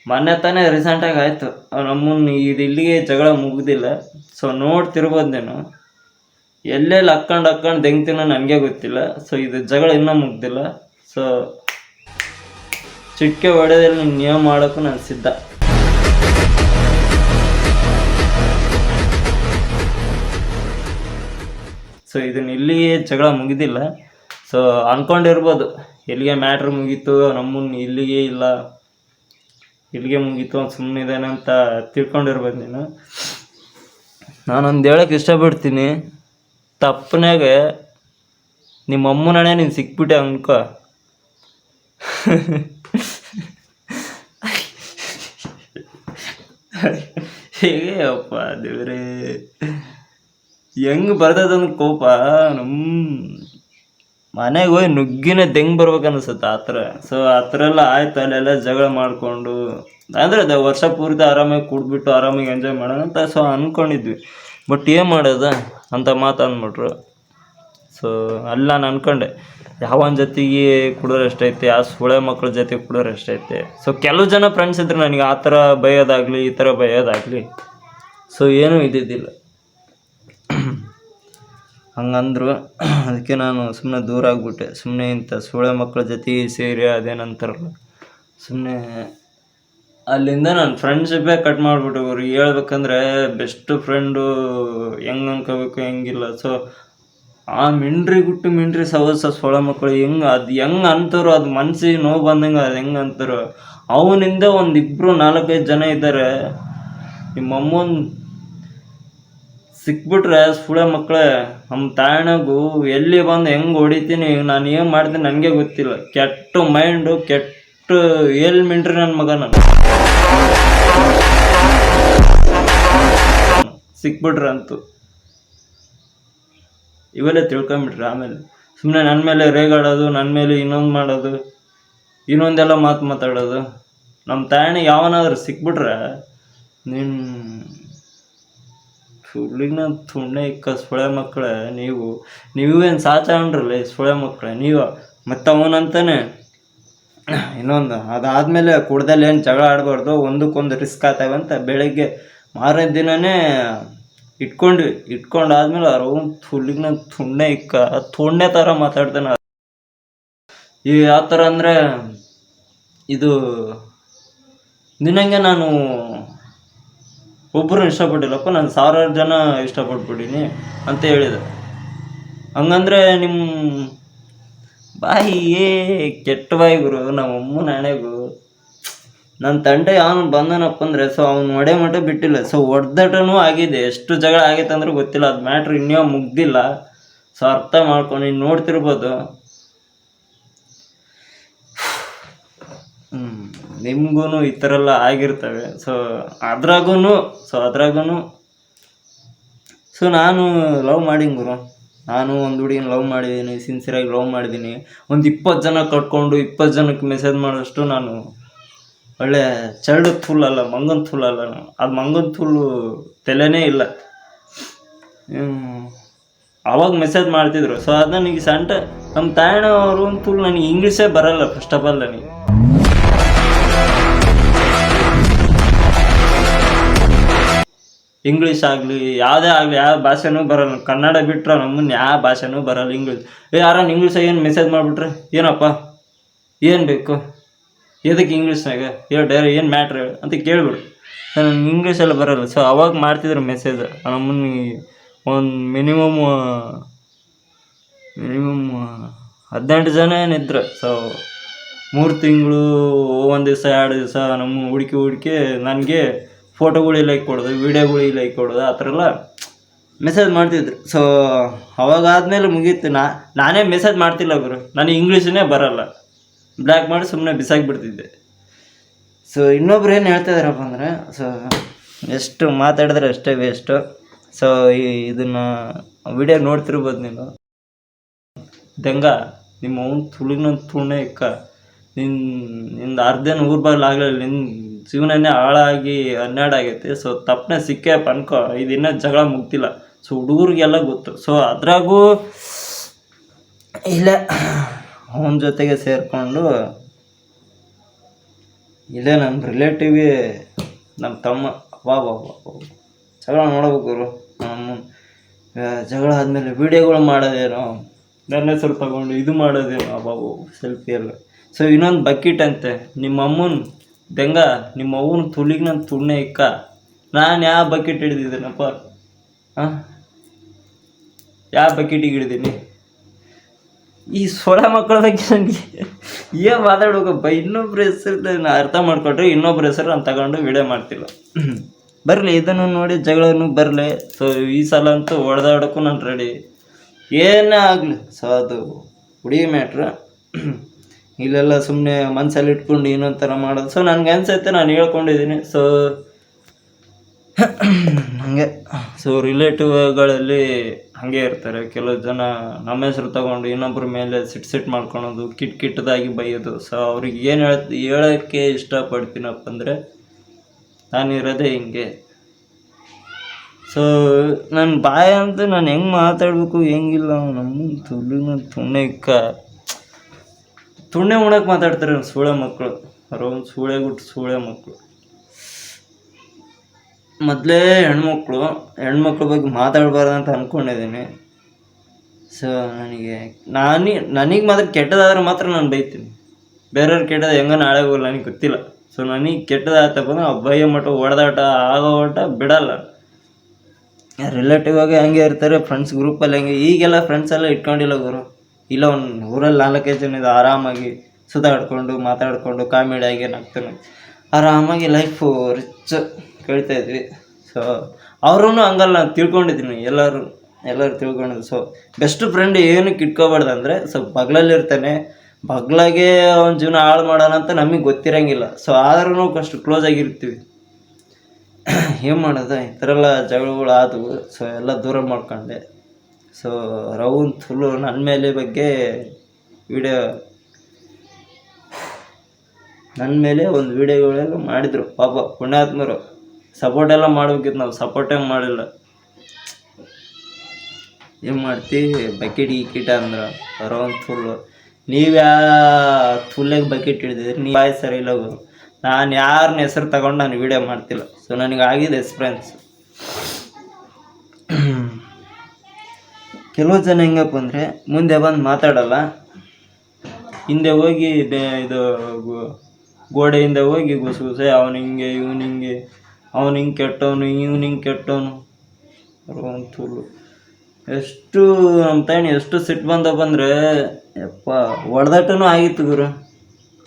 S2: ಮೊನ್ನೆ ತಾನೇ ರೀಸೆಂಟಾಗಿ ಆಯಿತು. ನಮ್ಮನ್ನು ಇದು ಇಲ್ಲಿಗೆ ಜಗಳ ಮುಗ್ದಿಲ್ಲ. ಸೊ ನೋಡ್ತಿರ್ಬೋದು ನೀನು. ಎಲ್ಲೆಲ್ಲಿ ಹಾಕ್ಕೊಂಡು ಹಾಕ್ಕೊಂಡು ದೆಂಗ್ತೀನೋ ನನಗೆ ಗೊತ್ತಿಲ್ಲ. ಸೊ ಇದು ಜಗಳ ಇನ್ನೂ ಮುಗ್ದಿಲ್ಲ. ಸೊ ಚಿಟ್ಕೆ ಹೊಡೆದಲ್ಲಿ ನಿಯಮ ಮಾಡೋಕ್ಕೂ ನಾನು ಸಿದ್ಧ. ಸೊ ಇದನ್ನ ಇಲ್ಲಿಗೆ ಜಗಳ ಮುಗಿದಿಲ್ಲ. ಸೊ ಅಂದ್ಕೊಂಡಿರ್ಬೋದು ಎಲ್ಲಿಗೆ ಮ್ಯಾಟ್ರ್ ಮುಗೀತು, ನಮ್ಮನ್ನ ಇಲ್ಲಿಗೆ ಇಲ್ಲ, ಇಲ್ಲಿಗೆ ಮುಗೀತು ಅಂತ ಸುಮ್ಮನಿದ್ದಾನೆ ಅಂತ ತಿಳ್ಕೊಂಡಿರ್ಬೋದು ನೀನು. ನಾನೊಂದು ಹೇಳಕ್ಕೆ ಇಷ್ಟಪಡ್ತೀನಿ ತಪ್ಪನಾಗೆ ನಿಮ್ಮ ಅಮ್ಮನಣೆ ನೀನು ಸಿಕ್ಬಿಟ್ಟೆ ಅನ್ಕೋ. ಹೇಗೆ ಅಪ್ಪ ದೇವ್ರೇ? ಹೆಂಗ್ ಬರ್ತದಂದ್ರೆ ಕೋಪ? ನಮ್ಮ ಮನೆಗೆ ಹೋಗಿ ನುಗ್ಗಿನ ದೆಂಗ್ ಬರ್ಬೇಕು ಅನಿಸುತ್ತೆ ಆ ಥರ. ಸೊ ಆ ಥರ ಎಲ್ಲ ಆಯ್ತು, ಅಲ್ಲೆಲ್ಲ ಜಗಳ ಮಾಡಿಕೊಂಡು. ಅಂದರೆ ಅದು ವರ್ಷ ಪೂರ್ತಿ ಆರಾಮಾಗಿ ಕುಡ್ಬಿಟ್ಟು ಆರಾಮಾಗಿ ಎಂಜಾಯ್ ಮಾಡೋಣ ಅಂತ ಸೊ ಅಂದ್ಕೊಂಡಿದ್ವಿ ಬಟ್ ಏನು ಮಾಡೋದ ಅಂತ ಮಾತು ಅಂದ್ಬಿಟ್ರು. ಸೊ ಅಲ್ಲಿ ನಾನು ಅಂದ್ಕೊಂಡೆ ಯಾವನ ಜೊತೆಗೆ ಕುಡಿದ್ರೆ ಎಷ್ಟೈತೆ ಆ ಸುಳೆ ಮಕ್ಳ ಜೊತೆ ಕುಡಿದ್ರೆ ಎಷ್ಟೈತೆ ಸೊ ಕೆಲವು ಜನ ಫ್ರೆಂಡ್ಸ್ ಇದ್ರು ನನಗೆ ಆ ಥರ ಬೈಯೋದಾಗಲಿ, ಈ ಥರ ಬೈಯೋದಾಗಲಿ. ಸೊ ಏನೂ ಇದ್ದಿದ್ದಿಲ್ಲ. ಹಂಗಂದ್ರು, ಅದಕ್ಕೆ ನಾನು ಸುಮ್ಮನೆ ದೂರ ಆಗಿಬಿಟ್ಟೆ. ಸುಮ್ಮನೆ ಇಂಥ ಸುಳೆ ಮಕ್ಕಳ ಜೊತೆ ಸೇರಿ ಅದೇನಂತಾರಲ್ಲ ಸುಮ್ಮನೆ ಅಲ್ಲಿಂದ ನಾನು ಫ್ರೆಂಡ್ಶಿಪ್ಪೇ ಕಟ್ ಮಾಡಿಬಿಟ್ಟು, ಅವ್ರಿಗೆ ಹೇಳ್ಬೇಕಂದ್ರೆ ಬೆಸ್ಟ್ ಫ್ರೆಂಡು ಹೆಂಗೆ ಅನ್ಕೋಬೇಕು, ಹೆಂಗಿಲ್ಲ. ಸೊ ಆ ಮಿಂಡ್ರಿ ಗುಟ್ಟು ಮಿಂಡ್ರಿ ಸವಸ ಸೊಳ ಮಕ್ಕಳು ಹೆಂಗೆ ಅದು ಹೆಂಗೆ ಅಂತಾರೋ ಅದು ಮನ್ಸಿಗೆ ನೋವು ಬಂದಂಗೆ ಅದು ಹೆಂಗೆ ಅಂತಾರೋ ಅವನಿಂದ ಒಂದು ಇಬ್ಬರು ನಾಲ್ಕೈದು ಜನ ಇದ್ದಾರೆ. ನಿಮ್ಮ ಅಮ್ಮನ ಸಿಕ್ಬಿಟ್ರೆ ಸುಳೆ ಮಕ್ಕಳೇ ನಮ್ಮ ತಾಯಣಗೂ ಎಲ್ಲಿ ಬಂದು ಹೆಂಗೆ ಹೊಡಿತೀನಿ, ನಾನು ಏನು ಮಾಡ್ತೀನಿ ನನಗೆ ಗೊತ್ತಿಲ್ಲ. ಕೆಟ್ಟ ಮೈಂಡು ಕೆಟ್ಟ ಎಲ್ಲಿ ಮಿಂಡ್ರಿ ನನ್ನ ಮಗ ನಾನು. ಸಿಕ್ಬಿಟ್ರೆ ಅಂತೂ ಇವೆಲ್ಲ ತಿಳ್ಕೊಂಬಿಟ್ರೆ ಆಮೇಲೆ. ಸುಮ್ಮನೆ ನನ್ನ ಮೇಲೆ ರೇಗಾಡೋದು ನನ್ನ ಮೇಲೆ ಇನ್ನೊಂದು ಮಾಡೋದು, ಇನ್ನೊಂದೆಲ್ಲ ಮಾತು ಮಾತಾಡೋದು. ನಮ್ಮ ತಾಯಣಿ ಯಾವನಾದ್ರೂ ಸಿಕ್ಬಿಟ್ರೆ ನಿಮ್ಮ ಸುಳ್ಳಿನ ತುಂಡೆ ಇಕ್ಕ ಸೊಳೆ ಮಕ್ಕಳೇ, ನೀವು ನೀವೇನು ಸಾಚಾಂಡ್ರಲ್ಲ ಸೊಳೆ ಮಕ್ಕಳೇ, ನೀವು ಮತ್ತೆ ಅವನಂತಾನೆ ಇನ್ನೊಂದು, ಅದಾದಮೇಲೆ ಕುಡ್ದಲ್ಲಿ ಏನು ಜಗಳ ಆಡಬಾರ್ದು, ಒಂದಕ್ಕೊಂದು ರಿಸ್ಕ್ ಆಗ್ತಾವಂತ ಬೆಳಗ್ಗೆ ಮಾರನೇ ದಿನನೇ ಇಟ್ಕೊಂಡ್ವಿ ಇಟ್ಕೊಂಡಾದ್ಮೇಲೆ ಅವ್ರು ತುಲ್ಲಿನ ತುಂಡೆ ಇಕ್ಕ ತುಂಡೆ ಥರ ಮಾತಾಡ್ತಾನೆ ಈ ಯಾವ ಥರ ಅಂದರೆ ಇದು ನಿನ್ನಂಗೆ ನಾನು ಒಬ್ಬರು ಇಷ್ಟಪಟ್ಟಿಲ್ಲಪ್ಪ, ನಾನು ಸಾವಿರಾರು ಜನ ಇಷ್ಟಪಟ್ಬಿಟ್ಟೀನಿ ಅಂತ ಹೇಳಿದೆ. ಹಂಗಂದ್ರೆ ನಿಮ್ಮ ಬಾಯಿ ಏ ಕೆಟ್ಟ ಬಾಯಿ ಗುರು, ನಮ್ಮ ನನ್ನ ತಂಡ ಅವನು ಬಂದನಪ್ಪ ಅಂದರೆ ಸೊ ಅವ್ನು ಒಡೆ ಮಟ್ಟ ಬಿಟ್ಟಿಲ್ಲ. ಸೊ ಒಡೆದಾಟನೂ ಆಗಿದೆ. ಎಷ್ಟು ಜಗಳ ಆಗೈತೆ ಅಂದ್ರೆ ಗೊತ್ತಿಲ್ಲ. ಅದು ಮ್ಯಾಟ್ರ್ ಇನ್ನೂ ಮುಗ್ದಿಲ್ಲ. ಸೊ ಅರ್ಥ ಮಾಡ್ಕೊಂಡು ನೀನು ನೋಡ್ತಿರ್ಬೋದು. ನಿಮಗೂ ಈ ಥರ ಎಲ್ಲ ಆಗಿರ್ತವೆ. ಸೊ ಅದ್ರಾಗೂ ಸೊ ಅದ್ರಾಗೂ ಸೊ ನಾನು ಲವ್ ಮಾಡೀನಿ ಗುರು. ನಾನು ಒಂದು ಹುಡುಗಿನ ಲವ್ ಮಾಡಿದ್ದೀನಿ ಸಿನ್ಸಿಯರಾಗಿ ಲವ್ ಮಾಡಿದ್ದೀನಿ ಒಂದು ಇಪ್ಪತ್ತು ಜನ ಕಟ್ಕೊಂಡು ಇಪ್ಪತ್ತು ಜನಕ್ಕೆ ಮೆಸೇಜ್ ಮಾಡೋಷ್ಟು ನಾನು ಒಳ್ಳೆ ಚರಡು ಮಂಗನ್ ಥೂಲ್ ಅಲ್ಲ. ಅದು ಮಂಗನ್ ಥೂಲು ತಲೆನೇ ಇಲ್ಲ. ಅವಾಗ ಮೆಸೇಜ್ ಮಾಡ್ತಿದ್ರು. ಸೊ ಅದನ್ನ ನನಗೆ ಸಂಟ ನಮ್ಮ ತಾಯಣ ಅವರು ಅಂತೂ ನನಗೆ ಇಂಗ್ಲೀಷೇ ಬರಲ್ಲ ಫಸ್ಟ್ ಆಫ್ ಆಲ್ ನನಗೆ. ಇಂಗ್ಲೀಷ್ ಆಗಲಿ, ಯಾವುದೇ ಆಗಲಿ, ಯಾವ ಭಾಷೆನೂ ಬರಲ್ಲ. ಕನ್ನಡ ಬಿಟ್ಟರೆ ನಮ್ಮನ್ನು ಯಾವ ಭಾಷೆನೂ ಬರಲ್ಲ ಇಂಗ್ಲೀಷ್ ಏ ಯಾರನ್ನ ಇಂಗ್ಲೀಷಾಗ ಏನು ಮೆಸೇಜ್ ಮಾಡಿಬಿಟ್ರೆ? ಏನಪ್ಪ? ಏನು ಬೇಕು? ಎದಕ್ಕೆ ಇಂಗ್ಲೀಷ್ನಾಗ ಹೇಳಿ ಡೈರೆ ಏನು ಮ್ಯಾಟ್ರ್ ಹೇಳಿ ಅಂತ ಕೇಳಿಬಿಡು. ನನಗೆ ಇಂಗ್ಲೀಷಲ್ಲಿ ಬರೋಲ್ಲ. ಸೊ ಅವಾಗ ಮಾಡ್ತಿದ್ರು ಮೆಸೇಜ್ ನಮ್ಮನ್ನ ಒಂದು ಮಿನಿಮಮ್ ಮಿನಿಮಮ್ ಹದಿನೆಂಟು ಜನ ಏನಿದ್ರು. ಸೊ ಮೂರು ತಿಂಗಳು, ಒಂದು ದಿವಸ, ಎರಡು ದಿವಸ ನಮ್ಮ ಹುಡುಕಿ ಹುಡುಕಿ ನನಗೆ ಫೋಟೋಗಳು ಲೈಕ್ ಕೊಡೋದು ವೀಡಿಯೋಗಳಿಗೆ ಲೈಕ್ ಕೊಡೋದು, ಆ ಥರ ಎಲ್ಲ ಮೆಸೇಜ್ ಮಾಡ್ತಿದ್ರು. ಸೊ ಅವಾಗಾದ್ಮೇಲೆ ಮುಗೀತು. ನಾ, ನಾನೇ ಮೆಸೇಜ್ ಮಾಡ್ತಿಲ್ಲ ಗುರು. ನನಗೆ ಇಂಗ್ಲೀಷನ್ನೇ ಬರಲ್ಲ. ಬ್ಲ್ಯಾಕ್ ಮಾಡಿ ಸುಮ್ಮನೆ ಬಿಸಾಕ್ಬಿಡ್ತಿದ್ದೆ. ಸೊ ಇನ್ನೊಬ್ರು ಏನು ಹೇಳ್ತಾ ಇದಾರಪ್ಪ ಅಂದರೆ ಸೊ ಎಷ್ಟು ಮಾತಾಡಿದ್ರೆ ಅಷ್ಟೇ ವೇಸ್ಟು ಸೊ ಈ ಇದನ್ನು ವಿಡಿಯೋ ನೋಡ್ತಿರ್ಬೋದು ನೀನು ದಂಗ ನಿಮ್ಮ ಅವ್ನ ತುಳಿನ ತುಳ್ನೆ ಇಕ್ಕ. ನಿನ್ನ ನಿಂದು ಅರ್ಧನ ಊರ್ ಬಾಗಿಲು ಆಗಲಿಲ್ಲ ನಿನ್ನ ಜೀವನನೇ ಹಾಳಾಗಿ ಹನ್ನೆರಡಾಗೈತಿ ಸೊ ತಪ್ಪನೆ ಸಿಕ್ಕೇ ಅನ್ಕೋ ಇನ್ನೂ ಜಗಳ ಮುಗ್ತಿಲ್ಲ ಸೊ ಹುಡುಗರಿಗೆಲ್ಲ ಗೊತ್ತು. ಸೊ ಅದ್ರಾಗೂ, ಇಲ್ಲ ಅವನ ಜೊತೆಗೆ ಸೇರಿಕೊಂಡು ಇಲ್ಲೇ ನಮ್ಮ ರಿಲೇಟಿವಿ ನಮ್ಮ ತಮ್ಮ ಬಾ ಬಾ. ಜಗಳ ನೋಡ್ಬೇಕು ಗುರು. ನಮ್ಮ ಜಗಳ ಆದಮೇಲೆ ವೀಡಿಯೋಗಳು ಮಾಡೋದೇನೋ. ನನ್ನ ಹೆಸರು ತಗೊಂಡು ಇದು ಮಾಡೋದೇನೋ ಬಾಬು ಸೆಲ್ಫಿ ಎಲ್ಲ. ಸೊ ಇನ್ನೊಂದು ಬಕೆಟ್ ಅಂತೆ. ನಿಮ್ಮ ಅಮ್ಮನ, ದೆಂಗ, ನಿಮ್ಮ ಅವ್ವನ ತುಳಿಗೆ ನನ್ನ ತುಣ್ಣೆ ಇಕ್ಕ. ನಾನು ಯಾವ ಬಕೆಟ್ ಹಿಡಿದಿದ್ದೀನಪ್ಪ? ಹಾಂ ಯಾವ ಬಕೆಟಿಗೆ ಹಿಡಿದೀನಿ? ಈ ಸೊಳ ಮಕ್ಕಳ ಬಗ್ಗೆ ನನಗೆ ಏನು ಮಾತಾಡ್ಬೇಕಪ್ಪ ಇನ್ನೊಬ್ರ ಹೆಸರು ನಾನು ಅರ್ಥ ಮಾಡ್ಕೊಂಡ್ರೆ ಇನ್ನೊಬ್ರ ಹೆಸರು ನಾನು ತಗೊಂಡು ವಿಡಿಯೋ ಮಾಡ್ತಿಲ್ಲ. ಬರಲಿ, ಇದನ್ನು ನೋಡಿ ಜಗಳನು ಬರಲಿ. ಸೊ ಈ ಸಲ ಅಂತೂ ಹೊಡೆದಾಡೋಕ್ಕೂ ನಾನು ರೆಡಿ ಏನೇ ಆಗಲಿ ಸೊ ಅದು ಹುಡುಗಿ ಮ್ಯಾಟ್ರ ಇಲ್ಲೆಲ್ಲ ಸುಮ್ಮನೆ ಮನಸ್ಸಲ್ಲಿ ಇಟ್ಕೊಂಡು ಇನ್ನೊಂದು ಥರ ಮಾಡೋದು. ಸೊ ನನಗೆ ಅನಿಸುತ್ತೆ, ನಾನು ಹೇಳ್ಕೊಂಡಿದ್ದೀನಿ. ಸೊ ಹಾಗೆ. ಸೊ ರಿಲೇಟಿವ್ಗಳಲ್ಲಿ ಹಾಗೆ ಇರ್ತಾರೆ. ಕೆಲವು ಜನ ನಮ್ಮ ಹೆಸರು ತಗೊಂಡು ಇನ್ನೊಬ್ಬರ ಮೇಲೆ ಸಿಟ್ ಸಿಟ್ ಮಾಡ್ಕೊಳೋದು, ಕಿಟ್ ಕಿಟ್ಟದಾಗಿ ಬೈಯೋದು. ಸೊ ಅವ್ರಿಗೆ ಏನು ಹೇಳ ಹೇಳೋಕ್ಕೆ ಇಷ್ಟಪಡ್ತೀನಪ್ಪ ಅಂದರೆ ನಾನಿರೋದೇ ಹಿಂಗೆ. ಸೊ ನನ್ನ ಬಾಯ ಅಂತ ನಾನು ಹೆಂಗೆ ಮಾತಾಡಬೇಕು ಹೆಂಗಿಲ್ಲ. ನಮ್ಮ ತುಳಿನ ತುಣ್ಣೆ ಇಕ್ಕ ತುಣ್ಣೆ ಉಣಕ್ಕೆ ಮಾತಾಡ್ತಾರೆ ಸೂಳೆ ಮಕ್ಕಳು ಅವ್ರ ಒಂದು ಸೂಳೆ ಗುಟ್ಟು ಸೂಳೆ ಮಕ್ಕಳು ಮೊದಲೇ ಹೆಣ್ಮಕ್ಳು, ಹೆಣ್ಮಕ್ಳ ಬಗ್ಗೆ ಮಾತಾಡಬಾರ್ದು ಅಂತ ಅಂದ್ಕೊಂಡಿದ್ದೀನಿ ಸೊ ನನಗೆ, ನಾನು, ನನಗೆ ಮಾತ್ರ ಕೆಟ್ಟದಾದ್ರೆ ಮಾತ್ರ ನಾನು ಬೈತೀನಿ. ಬೇರೆಯವ್ರು ಕೆಟ್ಟದ ಹೆಂಗ ನಾಳೆ ಹೋಗಲ್ಲ, ನನಗೆ ಗೊತ್ತಿಲ್ಲ. ಸೊ ನನಗೆ ಕೆಟ್ಟದಾಗ್ತಪ್ಪ ಅಂದ್ರೆ ಬೈಯೋ ಮಟ್ಟ ಹೊಡೆದಾಟ ಆಗೋ ಬಿಡಲ್ಲ. ರಿಲೇಟಿವ್ ಆಗಿ ಹಂಗೆ ಇರ್ತಾರೆ ಫ್ರೆಂಡ್ಸ್ ಗ್ರೂಪಲ್ಲಿ ಹಂಗೆ, ಈಗೆಲ್ಲ ಫ್ರೆಂಡ್ಸ್ ಎಲ್ಲ ಇಟ್ಕೊಂಡಿಲ್ಲ ಗುರು. ಇಲ್ಲ, ಒಂದು ಊರಲ್ಲಿ ನಾಲ್ಕೈದು ಜನ ಇದೆ ಆರಾಮಾಗಿ ಸುತ್ತಾಡ್ಕೊಂಡು, ಮಾತಾಡ್ಕೊಂಡು ಕಾಮಿಡಿ ಆಗಿ ನಗ್ತಾನೆ ಆರಾಮಾಗಿ ಲೈಫು ರಿಚ್ ಕಳಿತಾ ಇದ್ವಿ. ಸೊ ಅವ್ರೂ ಹಂಗಲ್ಲ, ನಾನು ತಿಳ್ಕೊಂಡಿದ್ದೀನಿ. ಎಲ್ಲರೂ ಎಲ್ಲರೂ ತಿಳ್ಕೊಂಡಿದ್ದು. ಸೊ ಬೆಸ್ಟ್ ಫ್ರೆಂಡ್ ಏನಕ್ಕೆ ಇಟ್ಕೋಬಾರ್ದು ಅಂದರೆ ಸೊ ಬಗ್ಲಲ್ಲಿರ್ತಾನೆ. ಬಗ್ಲಾಗೆ ಅವ್ನ ಜೀವನ ಹಾಳು ಮಾಡೋಣ ಅಂತ ನಮಗೆ ಗೊತ್ತಿರಂಗಿಲ್ಲ. ಸೊ ಆದ್ರೂ ಅಷ್ಟು ಕ್ಲೋಸ್ ಆಗಿರ್ತೀವಿ. [coughs] ಏನು ಮಾಡೋದು? ಈ ಥರ ಎಲ್ಲ ಜಗಳಗಳು ಆದವು. ಸೊ ಎಲ್ಲ ದೂರ ಮಾಡ್ಕೊಂಡೆ. ಸೊ ರೌನ್ ಥುಲು ನನ್ನ ಮೇಲೆ ಬಗ್ಗೆ ವಿಡಿಯೋ ನನ್ನ ಮೇಲೆ ಒಂದು ವಿಡಿಯೋಗಳೆಲ್ಲ ಮಾಡಿದರು. ಪಾಪ ಪುಣ್ಯಾತ್ಮರು. ಸಪೋರ್ಟ್ ಎಲ್ಲ ಮಾಡ್ಬೇಕಿತ್ತು, ನಾವು ಸಪೋರ್ಟೇ ಮಾಡಿಲ್ಲ. ಏನು ಮಾಡ್ತೀವಿ ಬಕೆಟ್ ಗಿಕೆಟ್ ಅಂದ್ರೆ ಅರೌಂಡ್ ಫುಲ್ಲು ನೀವು ಯಾ ಫುಲ್ಲಾಗಿ ಬಕೆಟ್ ಹಿಡಿದಿದ್ರಿ ನೀವು ಬಾಯ್ ಸರಿ ಇಲ್ಲ ನಾನು ಯಾರನ್ನ ಹೆಸರು ತಗೊಂಡು ನಾನು ವಿಡಿಯೋ ಮಾಡ್ತಿಲ್ಲ. ಸೊ ನನಗೆ ಆಗಿದೆ ಎಕ್ಸ್ಪೀರಿಯನ್ಸ್ ಕೆಲವು ಜನ ಹೆಂಗಪ್ಪ ಅಂದರೆ, ಮುಂದೆ ಬಂದು ಮಾತಾಡಲ್ಲ. ಹಿಂದೆ ಹೋಗಿ ಇದು ಗೋಡೆಯಿಂದ ಹೋಗಿ ಗುಸು ಗುಸೆ, ಅವನು ಹಿಂಗೆ, ಇವನು ಹಿಂಗೆ. ಅವನು ಹಿಂಗೆ ಕೆಟ್ಟವನು, ಇವ್ನು ಹಿಂಗೆ ಕೆಟ್ಟವನು. ಅಂತೂಲು ಎಷ್ಟು ನಮ್ಮ ತಾಯಿನ ಎಷ್ಟು ಸಿಟ್ಟು ಬಂದಪ್ಪ ಬಂದರೆ, ಯಪ್ಪ, ಹೊಡೆದಾಟನೂ ಆಗಿತ್ತು ಗುರು.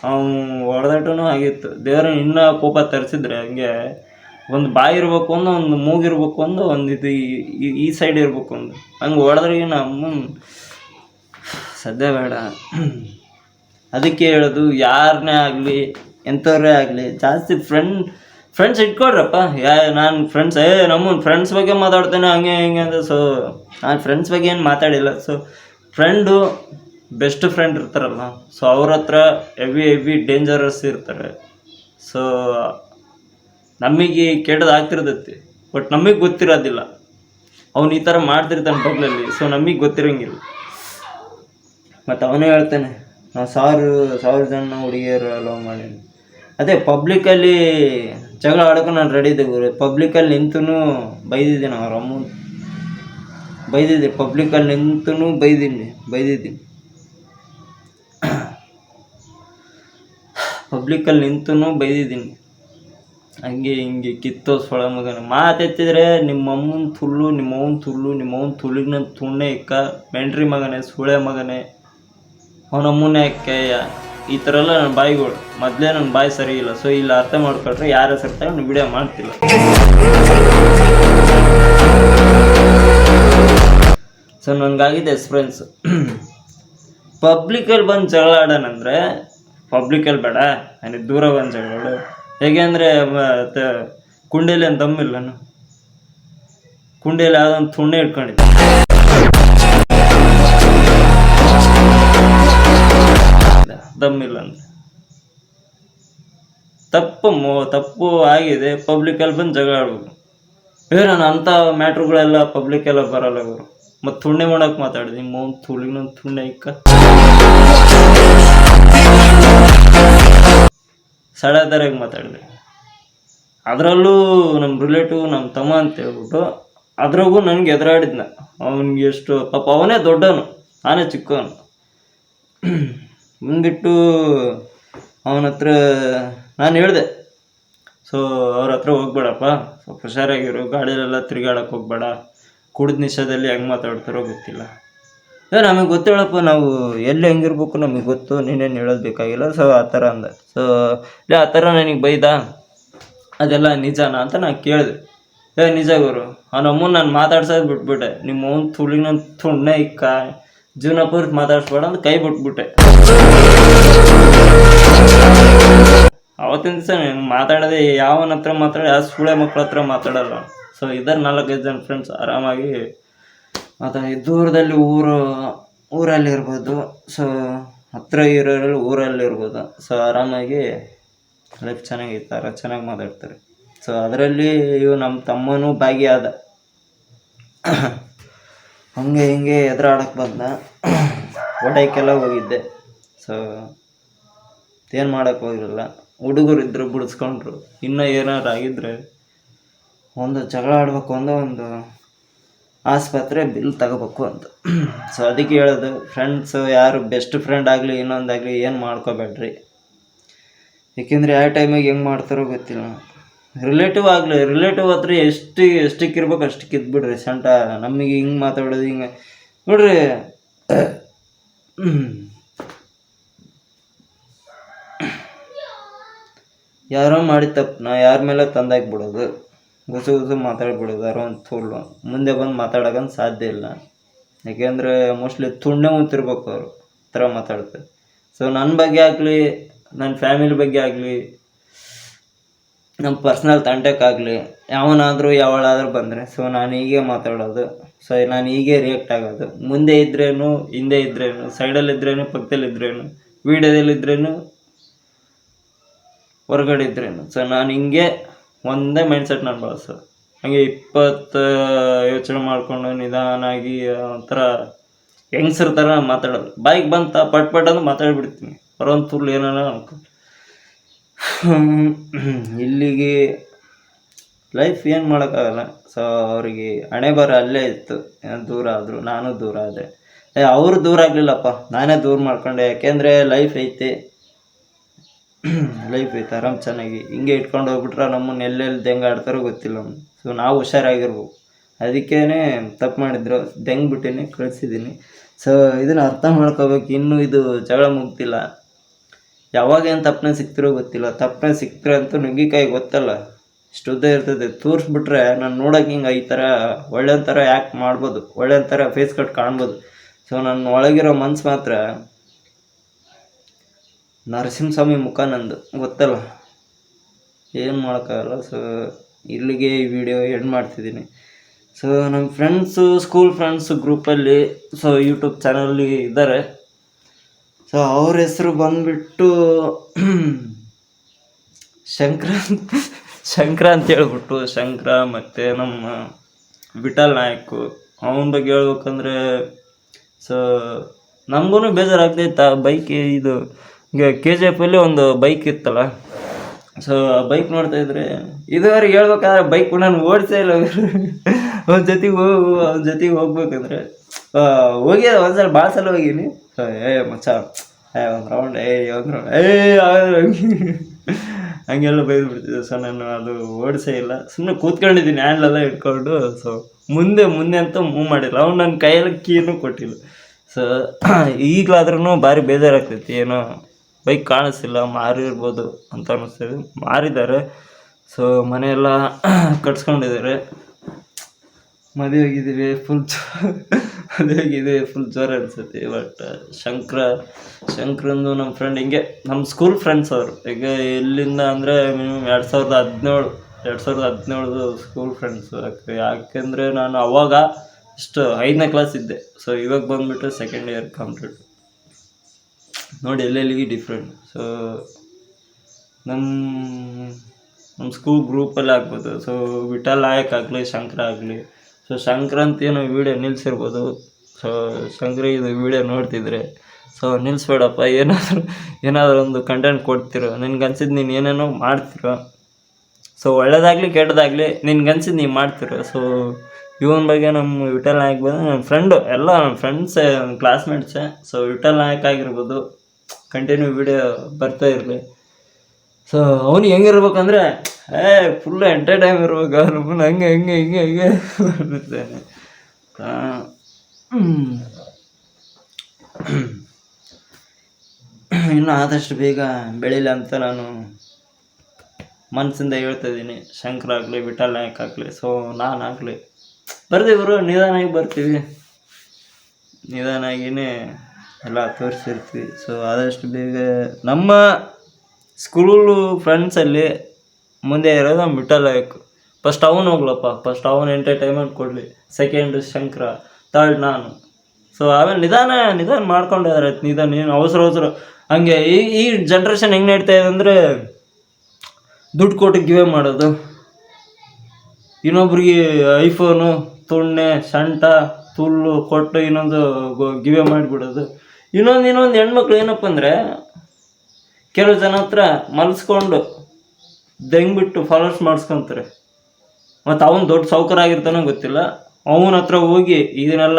S2: ಅವನು ಹೊಡೆದಾಟನೂ ಆಗಿತ್ತು. ದೇವ್ರ ಇನ್ನೂ ಕೋಪ ತರಿಸಿದ್ರೆ ಹಂಗೆ ಒಂದು ಬಾಯಿ ಇರ್ಬೇಕು ಒಂದು ಒಂದು ಮೂಗಿರ್ಬೇಕು ಒಂದು ಒಂದು ಇದು ಈ- ಸೈಡ್ ಇರ್ಬೇಕು ಒಂದು. ಹಂಗೆ ಹೊಡೆದ್ರೆ ಅಮ್ಮನ ಸದ್ಯ ಬೇಡ. ಅದಕ್ಕೆ ಹೇಳೋದು ಯಾರನ್ನೇ ಆಗಲಿ, ಎಂಥವ್ರೇ ಆಗಲಿ, ಜಾಸ್ತಿ ಫ್ರೆಂಡ್ ಫ್ರೆಂಡ್ಸ್ ಇಟ್ಕೊಡ್ರಪ್ಪ. ಯಾ, ನಾನು ಫ್ರೆಂಡ್ಸ್ ಏ, ನಮ್ಮ ಫ್ರೆಂಡ್ಸ್ ಬಗ್ಗೆ ಮಾತಾಡ್ತೇನೆ, ಹಂಗೆ, ಹಿಂಗೆ ಅಂತ. ಸೊ ನಾನು ಫ್ರೆಂಡ್ಸ್ ಬಗ್ಗೆ ಏನು ಮಾತಾಡಿಲ್ಲ. ಸೊ ಫ್ರೆಂಡು ಬೆಸ್ಟ್ ಫ್ರೆಂಡ್ ಇರ್ತಾರಲ್ಲ. ಸೊ ಅವ್ರ ಹತ್ರ ಹೆವಿ ಹೆವಿ ಡೇಂಜರಸ್ ಇರ್ತಾರೆ. ಸೊ ನಮಗೆ ಕೆಟ್ಟದ್ದು ಆಗ್ತಿರ್ತೈತಿ. ಬಟ್ ನಮಗೆ ಗೊತ್ತಿರೋದಿಲ್ಲ. ಅವ್ನು ಈ ಥರ ಮಾಡ್ತಿರ್ತಾನೆ ಬಗ್ಲಲ್ಲಿ ಸೊ ನಮಗೆ ಗೊತ್ತಿರಂಗಿಲ್ಲ. ಮತ್ತು ಅವನೇ ಹೇಳ್ತಾನೆ ನಾವು ಸಾವಿರ ಸಾವಿರ ಜನ ಹುಡುಗಿಯರು ಲವ್ ಮಾಡೀನಿ. ಅದೇ ಪಬ್ಲಿಕಲ್ಲಿ ಜಗಳ ಆಡೋಕೆ ನಾನು ರೆಡಿ ಇದ್ದೆ ಗುರು. ಪಬ್ಲಿಕಲ್ಲಿ ನಿಂತು ಬೈದಿದ್ದೀನಿ ಅವ್ರ ಅಮ್ಮನ. ಬೈದಿದ್ದೆ ಪಬ್ಲಿಕಲ್ಲಿ ನಿಂತು ಬೈದೀನಿ ಬೈದಿದ್ದೀನಿ ಪಬ್ಲಿಕಲ್ಲಿ ನಿಂತೂ ಬೈದಿದ್ದೀನಿ. ಹಂಗೆ ಹಿಂಗೆ ಕಿತ್ತೋ ಸೊಳ ಮಗನ. ಮಾತೆತ್ತಿದ್ರೆ ನಿಮ್ಮ ಅಮ್ಮನ ತುಳ್ಳು ನಿಮ್ಮ ಅವ್ನ ತುಳ್ಳು ನಿಮ್ಮ ಅವ್ನ ತುಳಿನ ತುಣ್ಣೆ ಇಕ್ಕ. ಮೆಂಟ್ರಿ ಮಗನೇ ಸುಳೆ ಮಗನೇ. ಅವನ ಅಮ್ಮನೇ ಅಕ್ಕಯ್ಯ ಈ ಥರ ಎಲ್ಲ ನನ್ನ ಬಾಯಿಗಳು ಮೊದಲೇ ನನ್ನ ಬಾಯಿ ಸರಿ ಇಲ್ಲ. ಸೊ ಇಲ್ಲಿ ಅರ್ಥ ಮಾಡ್ಕೊಟ್ರೆ ಯಾರ ಹೆಸರು ತಗೊಂಡು ವಿಡಿಯೋ ಮಾಡ್ತಿಲ್ಲ ಸೊ ನನಗಾಗಿದೆ ಎಕ್ಸ್ಪೀರಿಯನ್ಸ್ ಪಬ್ಲಿಕಲ್ಲಿ ಬಂದು ಜಗಳ ಆಡೋಣಂದ್ರೆ ಪಬ್ಲಿಕಲ್ಲಿ ಬೇಡ ನನಗೆ ದೂರ ಬಂದು ಜಗಳ ಹೇಗೆ ಅಂದರೆ ಕುಂಡೇಲಿ ಅಂತ ತಮ್ಮಿಲ್ಲ ನಾನು. ಕುಂಡೇಲಿ ಯಾವುದೊಂದು ತುಂಡೆ ತುಣ್ಣೆ ಇಟ್ಕೊಂಡಿದ್ದೆ ದಮ್ಮಿಲ್ಲ ಅಂತ ತಪ್ಪು ಮೋ, ತಪ್ಪು ಆಗಿದೆ ಪಬ್ಲಿಕಲ್ಲಿ ಬಂದು ಜಗಳ ಆಡ್ಬೇಕು. ಏ, ನಾನು ಅಂಥ ಮ್ಯಾಟ್ರುಗಳೆಲ್ಲ ಪಬ್ಲಿಕ್ ಎಲ್ಲ ಬರಲ್ಲ ಇವರು. ಮತ್ತು ತುಣ್ಣೆ ಮಾಡಕ್ಕೆ ಮಾತಾಡಿದೆ. ಮೌನ್ ತುಳಿನ ತುಣ್ಣೆ ಇಕ್ಕ. ಸಡಾದಾರಾಗಿ ಮಾತಾಡಿದೆ. ಅದರಲ್ಲೂ ನಮ್ಮ ರಿಲೇಟಿವ್ ನಮ್ಮ ತಮ್ಮ ಅಂತ ಹೇಳ್ಬಿಟ್ಟು ಅದ್ರಾಗೂ ನನಗೆ ಎದುರಾಡಿದ್ನ. ಅವನಿಗೆ ಎಷ್ಟು, ಪಾಪ ಅವನೇ ದೊಡ್ಡವನು. ನಾನೇ ಚಿಕ್ಕವನು. ಬಂದ್ಬಿಟ್ಟು ಅವನ ಹತ್ರ ನಾನು ಹೇಳಿದೆ. ಸೊ ಅವ್ರ ಹತ್ರ ಹೋಗ್ಬೇಡಪ್ಪ. ಸ್ವಲ್ಪ ಹುಷಾರಾಗಿರು ಗಾಡಿಯಲ್ಲೆಲ್ಲ ತಿರುಗಾಡಕ್ಕೆ ಹೋಗ್ಬೇಡ. ಕುಡಿದ ನಿಷೇಧದಲ್ಲಿ ಹೆಂಗೆ ಮಾತಾಡ್ತಾರೋ ಗೊತ್ತಿಲ್ಲ. ಏ, ನಮಗೆ ಗೊತ್ತೇಳಪ್ಪ, ನಾವು ಎಲ್ಲಿ ಹೆಂಗಿರ್ಬೇಕು ನಮಗೆ ಗೊತ್ತು. ನೀನೇನು ಹೇಳೋದು ಬೇಕಾಗಿಲ್ಲ. ಸೊ ಆ ಥರ ಅಂದ. ಸೊ ಇಲ್ಲ ಆ ಥರ ನನಗೆ ಬೈದ? ಅದೆಲ್ಲ ನಿಜಾನ ಅಂತ ನಾನು ಕೇಳಿದೆ. ಏ, ನಿಜ ಗುರು. ಅವ್ನ ಅಮ್ಮನ ನಾನು ಮಾತಾಡ್ಸೋದು ಬಿಟ್ಬಿಟ್ಟೆ. ನಿಮ್ಮ ಅವ್ನ ತುಳಿನ ತುಣ್ಣೆ ಇಕ್ಕ. ಜೀವನ ಪೂರ್ತಿ ಮಾತಾಡ್ಸ್ಬೇಡ ಅಂತ ಕೈ ಬಿಟ್ಬಿಟ್ಟೆ. ಅವತ್ತಿನ ದಿವಸ ಮಾತಾಡದೆ ಯಾವನ ಹತ್ರ ಮಾತಾಡಿ ಆ ಸುಳೆ ಮಕ್ಕಳ ಹತ್ರ ಮಾತಾಡಲ್ಲ ಸೊ ಇದರ ನಾಲ್ಕೈದು ಜನ ಫ್ರೆಂಡ್ಸ್ ಆರಾಮಾಗಿ ಮತ್ತು ದೂರದಲ್ಲಿ ಊರು ಊರಲ್ಲಿ ಇರ್ಬೋದು. ಸೊ ಹತ್ರ ಇರೋರಲ್ಲಿ ಊರಲ್ಲಿ ಇರ್ಬೋದು. ಸೊ ಆರಾಮಾಗಿ ಲೈಫ್ ಚೆನ್ನಾಗಿರ್ತಾರೆ ಚೆನ್ನಾಗಿ ಮಾತಾಡ್ತಾರೆ. ಸೊ ಅದರಲ್ಲಿ ಇವು ನಮ್ಮ ತಮ್ಮನೂ ಭಾಗಿಯಾದ. ಹಂಗೆ ಹಿಂಗೆ ಎದುರಾಡಕ್ಕೆ ಬಂದ ಹೊಡೆಯಕ್ಕೆಲ್ಲ ಹೋಗಿದ್ದೆ. ಸೊ ಏನು ಮಾಡೋಕ್ಕೆ ಹೋಗಿರಲ್ಲ. ಹುಡುಗರು ಇದ್ದರು ಬಿಡಿಸ್ಕೊಂಡ್ರು. ಇನ್ನೂ ಏನಾರು ಆಗಿದ್ರೆ ಒಂದು ಜಗಳ ಆಡ್ಬೇಕು ಅಂದ ಒಂದು ಆಸ್ಪತ್ರೆ ಬಿಲ್ ತಗೋಬೇಕು ಅಂತ. ಸೊ ಅದಕ್ಕೆ ಹೇಳೋದು ಫ್ರೆಂಡ್ಸು ಯಾರು ಬೆಸ್ಟ್ ಫ್ರೆಂಡ್ ಆಗಲಿ ಇನ್ನೊಂದಾಗಲಿ ಏನು ಮಾಡ್ಕೋಬೇಡ್ರಿ. ಏಕೆಂದರೆ ಯಾವ ಟೈಮಿಗೆ ಹೆಂಗೆ ಮಾಡ್ತಾರೋ ಗೊತ್ತಿಲ್ಲ. ರಿಲೇಟಿವ್ ಆಗಲಿ ರಿಲೇಟಿವ್ ಹತ್ರ ಎಷ್ಟು ಎಷ್ಟಕ್ಕೆ ಇರ್ಬೇಕು ಅಷ್ಟಕ್ಕೆ ಇದ್ಬಿಡ್ರಿ. ಸಂಟ ನಮಗೆ ಹಿಂಗೆ ಮಾತಾಡೋದು, ಹಿಂಗೆ ನೋಡ್ರಿ. [clears throat] ಯಾರೋ ಮಾಡಿ ತಪ್ಪು, ನಾ ಯಾರ ಮೇಲೆ ತಂದಾಕ್ಬಿಡೋದು. ಗುಸು ಗುಸು ಮಾತಾಡ್ಬಿಡೋದು, ಯಾರೋ ಒಂದು ತುಳ್ಳು. ಮುಂದೆ ಬಂದು ಮಾತಾಡೋಕಂತ ಸಾಧ್ಯ ಇಲ್ಲ. ಯಾಕೆಂದರೆ ಮೋಸ್ಟ್ಲಿ ತುಂಡೆ ಮುಂತಿರ್ಬೇಕು ಅವರು ಥರ ಮಾತಾಡ್ತಾರೆ. ಸೊ ನನ್ನ ಬಗ್ಗೆ ಆಗಲಿ ನನ್ನ ಫ್ಯಾಮಿಲಿ ಬಗ್ಗೆ ಆಗಲಿ ನಮ್ಮ ಪರ್ಸ್ನಲ್ ತಂಟಕ್ಕಾಗಲಿ ಯಾವನಾದರೂ ಯಾವಳಾದರೂ ಬಂದರೆ ಸೊ ನಾನು ಹೀಗೆ ಮಾತಾಡೋದು ಸೊ ನಾನು ಹೀಗೆ ರಿಯಾಕ್ಟ್ ಆಗೋದು. ಮುಂದೆ ಇದ್ರೇನು, ಹಿಂದೆ ಇದ್ರೇನು ಸೈಡಲ್ಲಿ ಪಕ್ಕದಲ್ಲಿದ್ರೇನು ಪಕ್ಕದಲ್ಲಿ ಇದ್ರೇನು, ವೀಡಿಯೋದಲ್ಲಿ ಇದ್ರೇನು, ಹೊರಗಡೆ ಇದ್ರೇನು. ಸೊ ನಾನು ಹಿಂಗೆ ಒಂದೇ ಮೈಂಡ್ಸೆಟ್ ನಾನು ಬಳಸೋದು. ಹಾಗೆ ಇಪ್ಪತ್ತು, ಯೋಚನೆ ಮಾಡಿಕೊಂಡು ನಿಧಾನಾಗಿ ಒಂಥರ ಹೆಂಗ್ಸರ್ ಥರ ಮಾತಾಡೋದು. ಬಾಯಿಗೆ ಬಂತ, ಪಟ್ ಪಟ್ ಅಂತ ಮಾತಾಡ್ಬಿಡ್ತೀನಿ. ಬರೋಂಥ ಏನಾರ ಅನ್ಕೊಂಡು ಇಲ್ಲಿಗೆ ಲೈಫ್ ಏನು ಮಾಡೋಕ್ಕಾಗಲ್ಲ. ಸೊ ಅವರಿಗೆ ಹಣೆ ಬರ ಅಲ್ಲೇ ಇತ್ತು. ದೂರ ಆದರು. ನಾನು ದೂರ ಆದೆ. ಏ, ಅವರು ದೂರ ಆಗಲಿಲ್ಲಪ್ಪ. ನಾನೇ ದೂರ ಮಾಡ್ಕೊಂಡೆ. ಯಾಕೆಂದರೆ ಲೈಫ್ ಐತೆ. [clears throat] ಲೈಫ್ ಐತೆ, ಆರಾಮ್ ಚೆನ್ನಾಗಿ. ಹಿಂಗೆ ಇಟ್ಕೊಂಡು ಹೋಗ್ಬಿಟ್ರೆ ನಮ್ಮನ್ನು ಎಲ್ಲೆಲ್ಲಿ ದೆಂಗ ಆಡ್ತಾರೋ ಗೊತ್ತಿಲ್ಲ ಸೊ ನಾವು ಹುಷಾರಾಗಿರ್ಬೇಕು. ಅದಕ್ಕೇ ತಪ್ಪು ಮಾಡಿದ್ರು. ದೆಂಗ್ ಬಿಟ್ಟಿನಿ ಕಳಿಸಿದ್ದೀನಿ ಸೊ ಇದನ್ನು ಅರ್ಥ ಮಾಡ್ಕೋಬೇಕು. ಇನ್ನೂ ಇದು ಜಗಳ ಮುಗ್ತಿಲ್ಲ ಯಾವಾಗ ಏನು ತಪ್ಪನೆ ಸಿಕ್ತಿರೋ ಗೊತ್ತಿಲ್ಲ. ತಪ್ಪನೆ ಸಿಕ್ತಿರೋ ಅಂತೂ ನುಗ್ಗಿಕಾಯಿ ಗೊತ್ತಲ್ಲ. ಇಷ್ಟು ಉದ್ದ ಇರ್ತದೆ. ತೋರಿಸ್ಬಿಟ್ರೆ ನಾನು ನೋಡೋಕೆ ಹಿಂಗೆ ಈ ಥರ ಒಳ್ಳೆ ಥರ ಆ್ಯಕ್ಟ್ ಮಾಡ್ಬೋದು. ಒಳ್ಳೆ ಥರ ಫೇಸ್ ಕಟ್ ಕಾಣ್ಬೋದು. ಸೊ ನನ್ನ ಒಳಗಿರೋ ಮನ್ಸು ಮಾತ್ರ ನರಸಿಂಹಸ್ವಾಮಿ ಮುಖ ನಂದು. ಗೊತ್ತಲ್ಲ? ಏನು ಮಾಡೋಕ್ಕಾಗಲ್ಲ. ಸೊ ಇಲ್ಲಿಗೆ ಈ ವಿಡಿಯೋ ಎಂಡ್ ಮಾಡ್ತಿದ್ದೀನಿ. ಸೊ ನಮ್ಮ ಫ್ರೆಂಡ್ಸು ಸ್ಕೂಲ್ ಫ್ರೆಂಡ್ಸು ಗ್ರೂಪಲ್ಲಿ ಸೊ ಯೂಟ್ಯೂಬ್ ಚಾನಲ್ಲಿ ಇದ್ದಾರೆ. ಸೊ ಅವ್ರ ಹೆಸರು ಬಂದ್ಬಿಟ್ಟು [clears throat] ಶಂಕ್ರಾಂತ್ ಶಂಕರ ಅಂತ ಹೇಳ್ಬಿಟ್ಟು, ಶಂಕ್ರ ಮತ್ತು ನಮ್ಮ ವಿಠಲ್ ನಾಯಕ್. ಅವನ ಬಗ್ಗೆ ಹೇಳ್ಬೇಕಂದ್ರೆ ಸೊ ನಮಗೂ ಬೇಜಾರಾಗ್ತೈತೆ ಆ ಬೈಕ್ ಇದು ಕೆ ಜಿ ಎಫಲ್ಲಿ ಒಂದು ಬೈಕ್ ಇತ್ತಲ್ಲ ಸೊ ಆ ಬೈಕ್ ನೋಡ್ತಾ ಇದ್ರೆ, ಇದುವರೆಗೆ ಹೇಳ್ಬೇಕಾದ್ರೆ ಬೈಕ್ ನಾನು ಓಡಿಸೇ ಇಲ್ಲ. [laughs] ಅವ್ರ ಜೊತೆಗೆ ಹೋಗು, ಅವ್ನ ಜೊತೆಗೆ ಹೋಗ್ಬೇಕಂದ್ರೆ ಆ, ಹೋಗ್ಯ ಒಂದ್ಸಲ ಭಾಳ ಸಲ ಹೋಗೀನಿ. ಏ ಮಚ್ಚ ಏ ಒಂದು ರೌಂಡ್ ಏ ಒಂದು ರೌಂಡ್ ಏ ಹಂಗೆ- ಹಂಗೆಲ್ಲ ಬೈದು ಬಿಡ್ತಿದ್ದೆ. ಸೊ ನಾನು ಅದು ಓಡಿಸೇ ಇಲ್ಲ. ಸುಮ್ಮನೆ ಕೂತ್ಕೊಂಡಿದ್ದೀನಿ ಹ್ಯಾಂಡ್ಲೆಲ್ಲ ಇಟ್ಕೊಂಡು ಸೊ ಮುಂದೆ ಮುಂದೆ ಅಂತ ಮೂವ್ ಮಾಡಿಲ್ಲ. ಅವ್ನು ನನ್ನ ಕೈಯಲ್ಲಿ ಕೀನು ಕೊಟ್ಟಿಲ್ಲ. ಸೊ ಈಗಲಾದ್ರೂ ಭಾರಿ ಬೇಜಾರಾಗ್ತೈತಿ. ಏನೋ ಬೈಕ್ ಕಾಣಿಸ್ತಿಲ್ಲ ಮಾರಿರ್ಬೋದು ಅಂತ ಅನ್ನಿಸ್ತದೆ ಮಾರಿದ್ದಾರೆ. ಸೊ ಮನೆಯೆಲ್ಲ ಕಟ್ಸ್ಕೊಂಡಿದ್ದಾರೆ. ಮದುವೆ ಆಗಿದ್ದೀವಿ ಫುಲ್ ಮದುವೆ ಇದೆ ಫುಲ್ ಜೋರ ಅನ್ಸುತ್ತೆ ಬಟ್ ಶಂಕರ, ಶಂಕರಂದು ನಮ್ಮ ಫ್ರೆಂಡ್ ಹಿಂಗೆ ನಮ್ಮ ಸ್ಕೂಲ್ ಫ್ರೆಂಡ್ಸ್ ಅವರು. ಈಗ ಎಲ್ಲಿಂದ ಅಂದರೆ ಮಿನಿಮಮ್ ಎರಡು ಸಾವಿರದ ಹದಿನೇಳು, ಎರಡು ಸಾವಿರದ ಹದಿನೇಳ್ದು ಸ್ಕೂಲ್ ಫ್ರೆಂಡ್ಸು ಯಾಕೆ, ಯಾಕೆಂದರೆ ನಾನು ಅವಾಗ ಇಷ್ಟು ಐದನೇ ಕ್ಲಾಸ್ ಇದ್ದೆ. ಸೊ ಇವಾಗ ಬಂದುಬಿಟ್ಟು ಸೆಕೆಂಡ್ ಇಯರ್ ಕಂಪ್ಲೀಟ್ ನೋಡಿ, ಎಲ್ಲೆಲ್ಲಿಗೆ ಡಿಫ್ರೆಂಟ್ ಸೊ ನಮ್ಮ ನಮ್ಮ ಸ್ಕೂಲ್ ಗ್ರೂಪಲ್ಲಿ ಆಗ್ಬೋದು. ಸೊ ವಿಠಲ್ ನಾಯಕ್ ಆಗಲಿ, ಶಂಕರ ಆಗಲಿ ಸೊ ಸಂಕ್ರಾಂತಿ ಏನೋ ವೀಡಿಯೋ ನಿಲ್ಲಿಸಿರ್ಬೋದು ಸೊ ಶಂಕರ ಇದು ವೀಡಿಯೋ ನೋಡ್ತಿದ್ರೆ ಸೊ ನಿಲ್ಲಿಸ್ಬೇಡಪ್ಪ ಏನಾದರೂ ಏನಾದರೂ ಒಂದು ಕಂಟೆಂಟ್ ಕೊಡ್ತಿರೋ, ನಿನ್ಗೆ ಅನ್ಸಿದ್ದು ನೀನು ಏನೇನೋ ಮಾಡ್ತಿರೋ. ಸೊ ಒಳ್ಳೇದಾಗಲಿ, ಕೆಟ್ಟದಾಗಲಿ ನಿನ್ಗನ್ಸಿದ್ದು ನೀವು ಮಾಡ್ತಿರೋ. ಸೊ ಇವನ ಬಗ್ಗೆ ನಮ್ಮ ವಿಠಲ್ ನಾಯಕ್ ಬಂದು ನನ್ನ ಫ್ರೆಂಡು ಎಲ್ಲ ನನ್ನ ಫ್ರೆಂಡ್ಸೇ ನನ್ನ ಕ್ಲಾಸ್ಮೇಟ್ಸೇ ಸೊ ವಿಠಲ್ ನಾಯಕ್ ಆಗಿರ್ಬೋದು ಕಂಟಿನ್ಯೂ ವೀಡಿಯೋ ಬರ್ತಾ ಇರಲಿ. ಸೊ ಅವನು ಹೆಂಗಿರ್ಬೇಕಂದ್ರೆ ಏ ಫುಲ್ ಎಂಟರ್ಟೈಮ್ ಇರ್ಬೇಕು ಅವ್ನು ಹಂಗೆ ಹಂಗೆ ಹಿಂಗೆ ಹಿಂಗೆ. ಆ, ಇನ್ನು ಆದಷ್ಟು ಬೇಗ ಬೆಳೀಲಿ ಅಂತ ನಾನು ಮನಸ್ಸಿಂದ ಹೇಳ್ತಾ ಇದ್ದೀನಿ. ಶಂಕರ್ ಆಗಲಿ ವಿಠಲ್ ನಾಯಕ್ ಆಗಲಿ ಸೊ ನಾನು ಆಗಲಿ. ಬರ್ತೀವಿ ಗುರು ನಿಧಾನಾಗಿ ಬರ್ತೀವಿ. ನಿಧಾನಾಗಿನೇ ಎಲ್ಲ ತೋರಿಸಿರ್ತೀವಿ. ಸೊ ಆದಷ್ಟು ಬೇಗ ನಮ್ಮ ಸ್ಕೂಲು ಫ್ರೆಂಡ್ಸಲ್ಲಿ ಮುಂದೆ ಇರೋದು ಮಿಟಲ್ ನಾಯಕ್. ಫಸ್ಟ್ ಅವನು ಹೋಗ್ಲಪ್ಪ. ಫಸ್ಟ್ ಅವನು ಎಂಟರ್ಟೈನ್ಮೆಂಟ್ ಕೊಡಲಿ. ಸೆಕೆಂಡ್ ಶಂಕರ. ತರ್ಡ್ ನಾನು. ಸೊ ಆಮೇಲೆ ನಿಧಾನ ನಿಧಾನ ಮಾಡ್ಕೊಂಡಿದ್ದಾರೆ ನಿಧಾನ ಏನು ಅವಸರ ಅವಸರ. ಹಂಗೆ ಈ ಈ ಜನ್ರೇಷನ್ ಹೆಂಗೆ ನಡೀತಾ ಇದೆ ಅಂದರೆ ದುಡ್ಡು ಕೊಟ್ಟು ಗಿವೆ ಮಾಡೋದು. ಇನ್ನೊಬ್ರಿಗೆ ಐಫೋನು ತುಣ್ಣೆ ಶಂಟ ತುಲ್ಲು ಕೊಟ್ಟು ಇನ್ನೊಂದು ಗಿವೆ ಮಾಡಿಬಿಡೋದು. ಇನ್ನೊಂದು ಇನ್ನೊಂದು ಹೆಣ್ಮಕ್ಳು ಏನಪ್ಪ ಅಂದರೆ ಕೆಲವು ಜನ ಹತ್ರ ಮಲ್ಸ್ಕೊಂಡು ದೆಂಗ್ಬಿಟ್ಟು ಫಾಲೋವರ್ಸ್ ಮಾಡಿಸ್ಕೊಂತಾರೆ. ಮತ್ತು ಅವನು ದೊಡ್ಡ ಸೌಕರ್ಯ ಆಗಿರ್ತಾನೋ ಗೊತ್ತಿಲ್ಲ. ಅವನ ಹತ್ರ ಹೋಗಿ ಇದನ್ನೆಲ್ಲ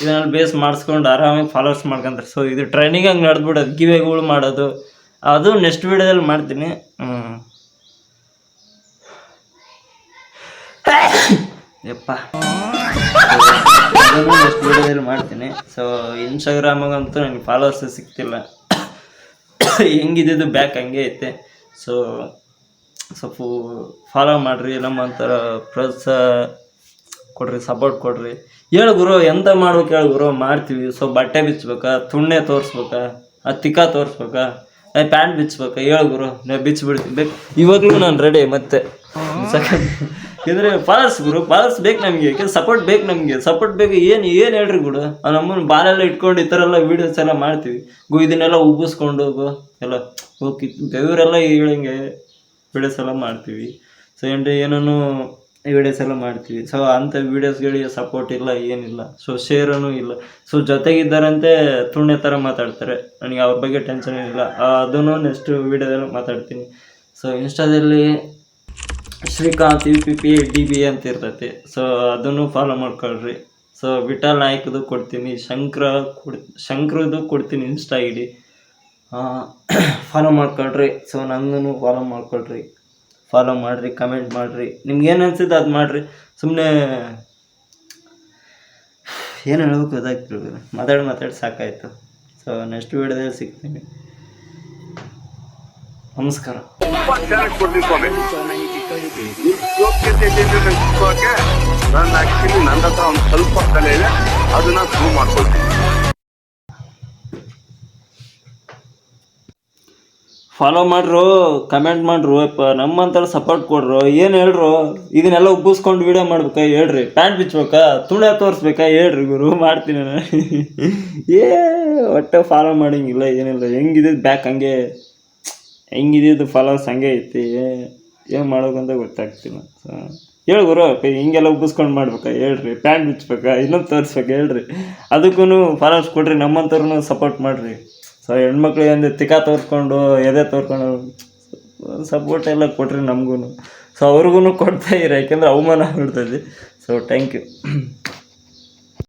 S2: ಇದನ್ನೆಲ್ಲ ಬೇಸ್ ಮಾಡಿಸ್ಕೊಂಡು ಆರಾಮಾಗಿ ಫಾಲೋವರ್ಸ್ ಮಾಡ್ಕೊಂತಾರೆ. ಸೊ ಇದು ಟ್ರೈನಿಂಗ್ ಹಂಗೆ ನಡೆದ್ಬಿಡೋದು. ಗಿವೆಗಳು ಮಾಡೋದು. ಅದು ನೆಕ್ಸ್ಟ್ ವೀಡಿಯೋದಲ್ಲಿ ಮಾಡ್ತೀನಿ. ಯಪ್ಪ. ನೆಕ್ಸ್ಟ್ ವೀಡಿಯೋದಲ್ಲಿ ಮಾಡ್ತೀನಿ. ಸೊ ಇನ್ಸ್ಟಾಗ್ರಾಮಾಗಂತೂ ನನಗೆ ಫಾಲೋವರ್ಸ್ ಸಿಗ್ತಿಲ್ಲ. [coughs] ಹೆಂಗಿದ್ದು ಬ್ಯಾಕ್ ಹಂಗೆ ಐತೆ. ಸೊ ಸ್ವಲ್ಪ ಫಾಲೋ ಮಾಡಿರಿ ನಮ್ಮಂಥರ ಪ್ರೋತ್ಸಾಹ ಕೊಡ್ರಿ ಸಪೋರ್ಟ್ ಕೊಡ್ರಿ. ಹೇಳು ಗುರು, ಎಂತ ಮಾಡ್ಬೇಕು ಹೇಳು ಗುರು. ಮಾಡ್ತೀವಿ. ಸೊ ಬಟ್ಟೆ ಬಿಚ್ಚಬೇಕಾ ತುಣ್ಣೆ ತೋರಿಸ್ಬೇಕಾ? ತಿಕ್ಕ ತೋರಿಸ್ಬೇಕಾ? ಪ್ಯಾಂಟ್ ಬಿಚ್ಚಬೇಕಾ ಹೇಳು ಗುರು. ನಾವು ಬಿಚ್ಚಿಬಿಡ್ತೀವಿ ಬೇಕು. ಇವಾಗಲೂ ನಾನು ರೆಡಿ ಮತ್ತೆ. ಇದ್ರೆ ಫಾಲರ್ಸ್ ಗುರು ಫಾಲರ್ಸ್ ಬೇಕು ನಮಗೆ. ಯಾಕಂದ್ರೆ ಸಪೋರ್ಟ್ ಬೇಕು ನಮಗೆ. ಸಪೋರ್ಟ್ ಬೇಕು. ಏನು ಏನು ಹೇಳ್ರಿ ಗುರು? ನಮ್ಮನ್ನು ಬಾಲೆಲ್ಲ ಇಟ್ಕೊಂಡು ಈ ಥರ ಎಲ್ಲ ವೀಡಿಯೋಸ್ ಎಲ್ಲ ಮಾಡ್ತೀವಿ. ಗು, ಇದನ್ನೆಲ್ಲ ಉಬ್ಬಿಸ್ಕೊಂಡು ಗು ಎಲ್ಲ ಓಕೆ ಬೆವರೆಲ್ಲ ಹೇಳಂಗೆ ವಿಡಿಯೋಸ್ ಎಲ್ಲ ಮಾಡ್ತೀವಿ. ಸೊ ಏನು ಏನೂ ವೀಡಿಯೋಸ್ ಎಲ್ಲ ಮಾಡ್ತೀವಿ. ಸೊ ಅಂಥ ವೀಡಿಯೋಸ್ಗಳಿಗೆ ಸಪೋರ್ಟ್ ಇಲ್ಲ, ಏನಿಲ್ಲ. ಸೊ ಶೇರನ್ನು ಇಲ್ಲ. ಸೊ ಜೊತೆಗಿದ್ದಾರಂತೆ ತುಣ್ಯ ಥರ ಮಾತಾಡ್ತಾರೆ. ನನಗೆ ಅವ್ರ ಬಗ್ಗೆ ಟೆನ್ಷನ್ ಏನಿಲ್ಲ ಅದನ್ನು ನೆಕ್ಸ್ಟ್ ವೀಡಿಯೋದಲ್ಲಿ ಮಾತಾಡ್ತೀನಿ. So ಇನ್ಸ್ಟಾದಲ್ಲಿ Srikanth U P P D B ಅಂತ ಇರ್ತೈತಿ. ಸೊ ಅದನ್ನು ಫಾಲೋ ಮಾಡ್ಕೊಳ್ರಿ. ಸೊ ವಿಠಲ್ ನಾಯಕದು ಕೊಡ್ತೀನಿ. ಶಂಕರ ಕೊಡ್, ಶಂಕ್ರದು ಕೊಡ್ತೀನಿ ಇನ್ಸ್ಟಾ ಐ ಫಾಲೋ [clears throat] ಮಾಡ್ಕೊಳ್ರಿ. ಸೊ ನನ್ನೂ ಫಾಲೋ ಮಾಡ್ಕೊಳ್ರಿ. ಫಾಲೋ ಮಾಡಿರಿ ಕಮೆಂಟ್ ಮಾಡಿರಿ. ನಿಮ್ಗೆ ಏನು ಅನ್ಸುತ್ತೆ ಅದು ಮಾಡಿರಿ. ಸುಮ್ಮನೆ ಏನು ಹೇಳ್ಬೇಕು ಗೊತ್ತಾಗ್ತಿಲ್ಲ ಮಾತಾಡಿ ಮಾತಾಡಿ ಸಾಕಾಯಿತು. ಸೊ ನೆಕ್ಸ್ಟ್ ವೀಡಿಯೋದಲ್ಲಿ ಸಿಗ್ತೀನಿ. ನಮಸ್ಕಾರ.
S3: ನನ್ನ ಹತ್ರ ಒಂದು ಸ್ವಲ್ಪ ಕಲೆ ಇದೆ ಅದನ್ನ ಪ್ರೂವ್ ಮಾಡ್ಕೊಳ್ತೀನಿ.
S2: ಫಾಲೋ ಮಾಡ್ರು ಕಮೆಂಟ್ ಮಾಡ್ರು ಅಪ್ಪ ಸಪೋರ್ಟ್ ಕೊಡ್ರು, ಏನು ಹೇಳ್ರು? ಇದನ್ನೆಲ್ಲ ಉಬ್ಬಿಸ್ಕೊಂಡು ವಿಡಿಯೋ ಮಾಡ್ಬೇಕಾ ಹೇಳ್ರಿ? ಪ್ಯಾಂಟ್ ಬಿಚ್ಬೇಕಾ? ತುಳೆ ತೋರಿಸ್ಬೇಕಾ ಹೇಳ್ರಿ ಗುರು, ಮಾಡ್ತೀನಿ ನಾನು. ಏ, ಒಟ್ಟೆ ಫಾಲೋ ಮಾಡಂಗಿಲ್ಲ, ಏನಿಲ್ಲ. ಹೆಂಗಿದ್ದು ಬ್ಯಾಕ್ ಹಂಗೆ? ಹೆಂಗಿದ್ದು ಫಾಲೋವರ್ಸ್ ಹಂಗೆ ಐತಿ? ಏನು ಮಾಡೋಕ್ಕಂತ ಗೊತ್ತಾಗ್ತಿಲ್ಲ. ಸೊ ಹೇಳು ಗುರು ಹಿಂಗೆಲ್ಲ ಉಬ್ಬಿಸ್ಕೊಂಡು ಮಾಡ್ಬೇಕಾ ಹೇಳ್ರಿ? ಪ್ಯಾಂಟ್ ಬಿಚ್ಬೇಕಾ? ಇನ್ನೊಂದು ತೋರಿಸ್ಬೇಕಾ ಹೇಳ್ರಿ? ಅದಕ್ಕೂ ಫಾಲೋವರ್ಸ್ ಕೊಡ್ರಿ ನಮ್ಮಂಥವ್ರನ್ನೂ ಸಪೋರ್ಟ್ ಮಾಡಿರಿ. ಸೊ ಹೆಣ್ಮಕ್ಳು ಏನು ತಿಕ್ಕ ತೋರಿಸ್ಕೊಂಡು, ಎದೆ ತೋರ್ಕೊಂಡು ಸಪೋರ್ಟ್ ಎಲ್ಲ ಕೊಟ್ರಿ ನಮಗೂ ಸೊ ಅವ್ರಿಗೂ ಕೊಡ್ತಾಯಿರ ಯಾಕೆಂದ್ರೆ ಅವಮಾನ ಆಗ್ಬಿಡ್ತದೆ. So thank you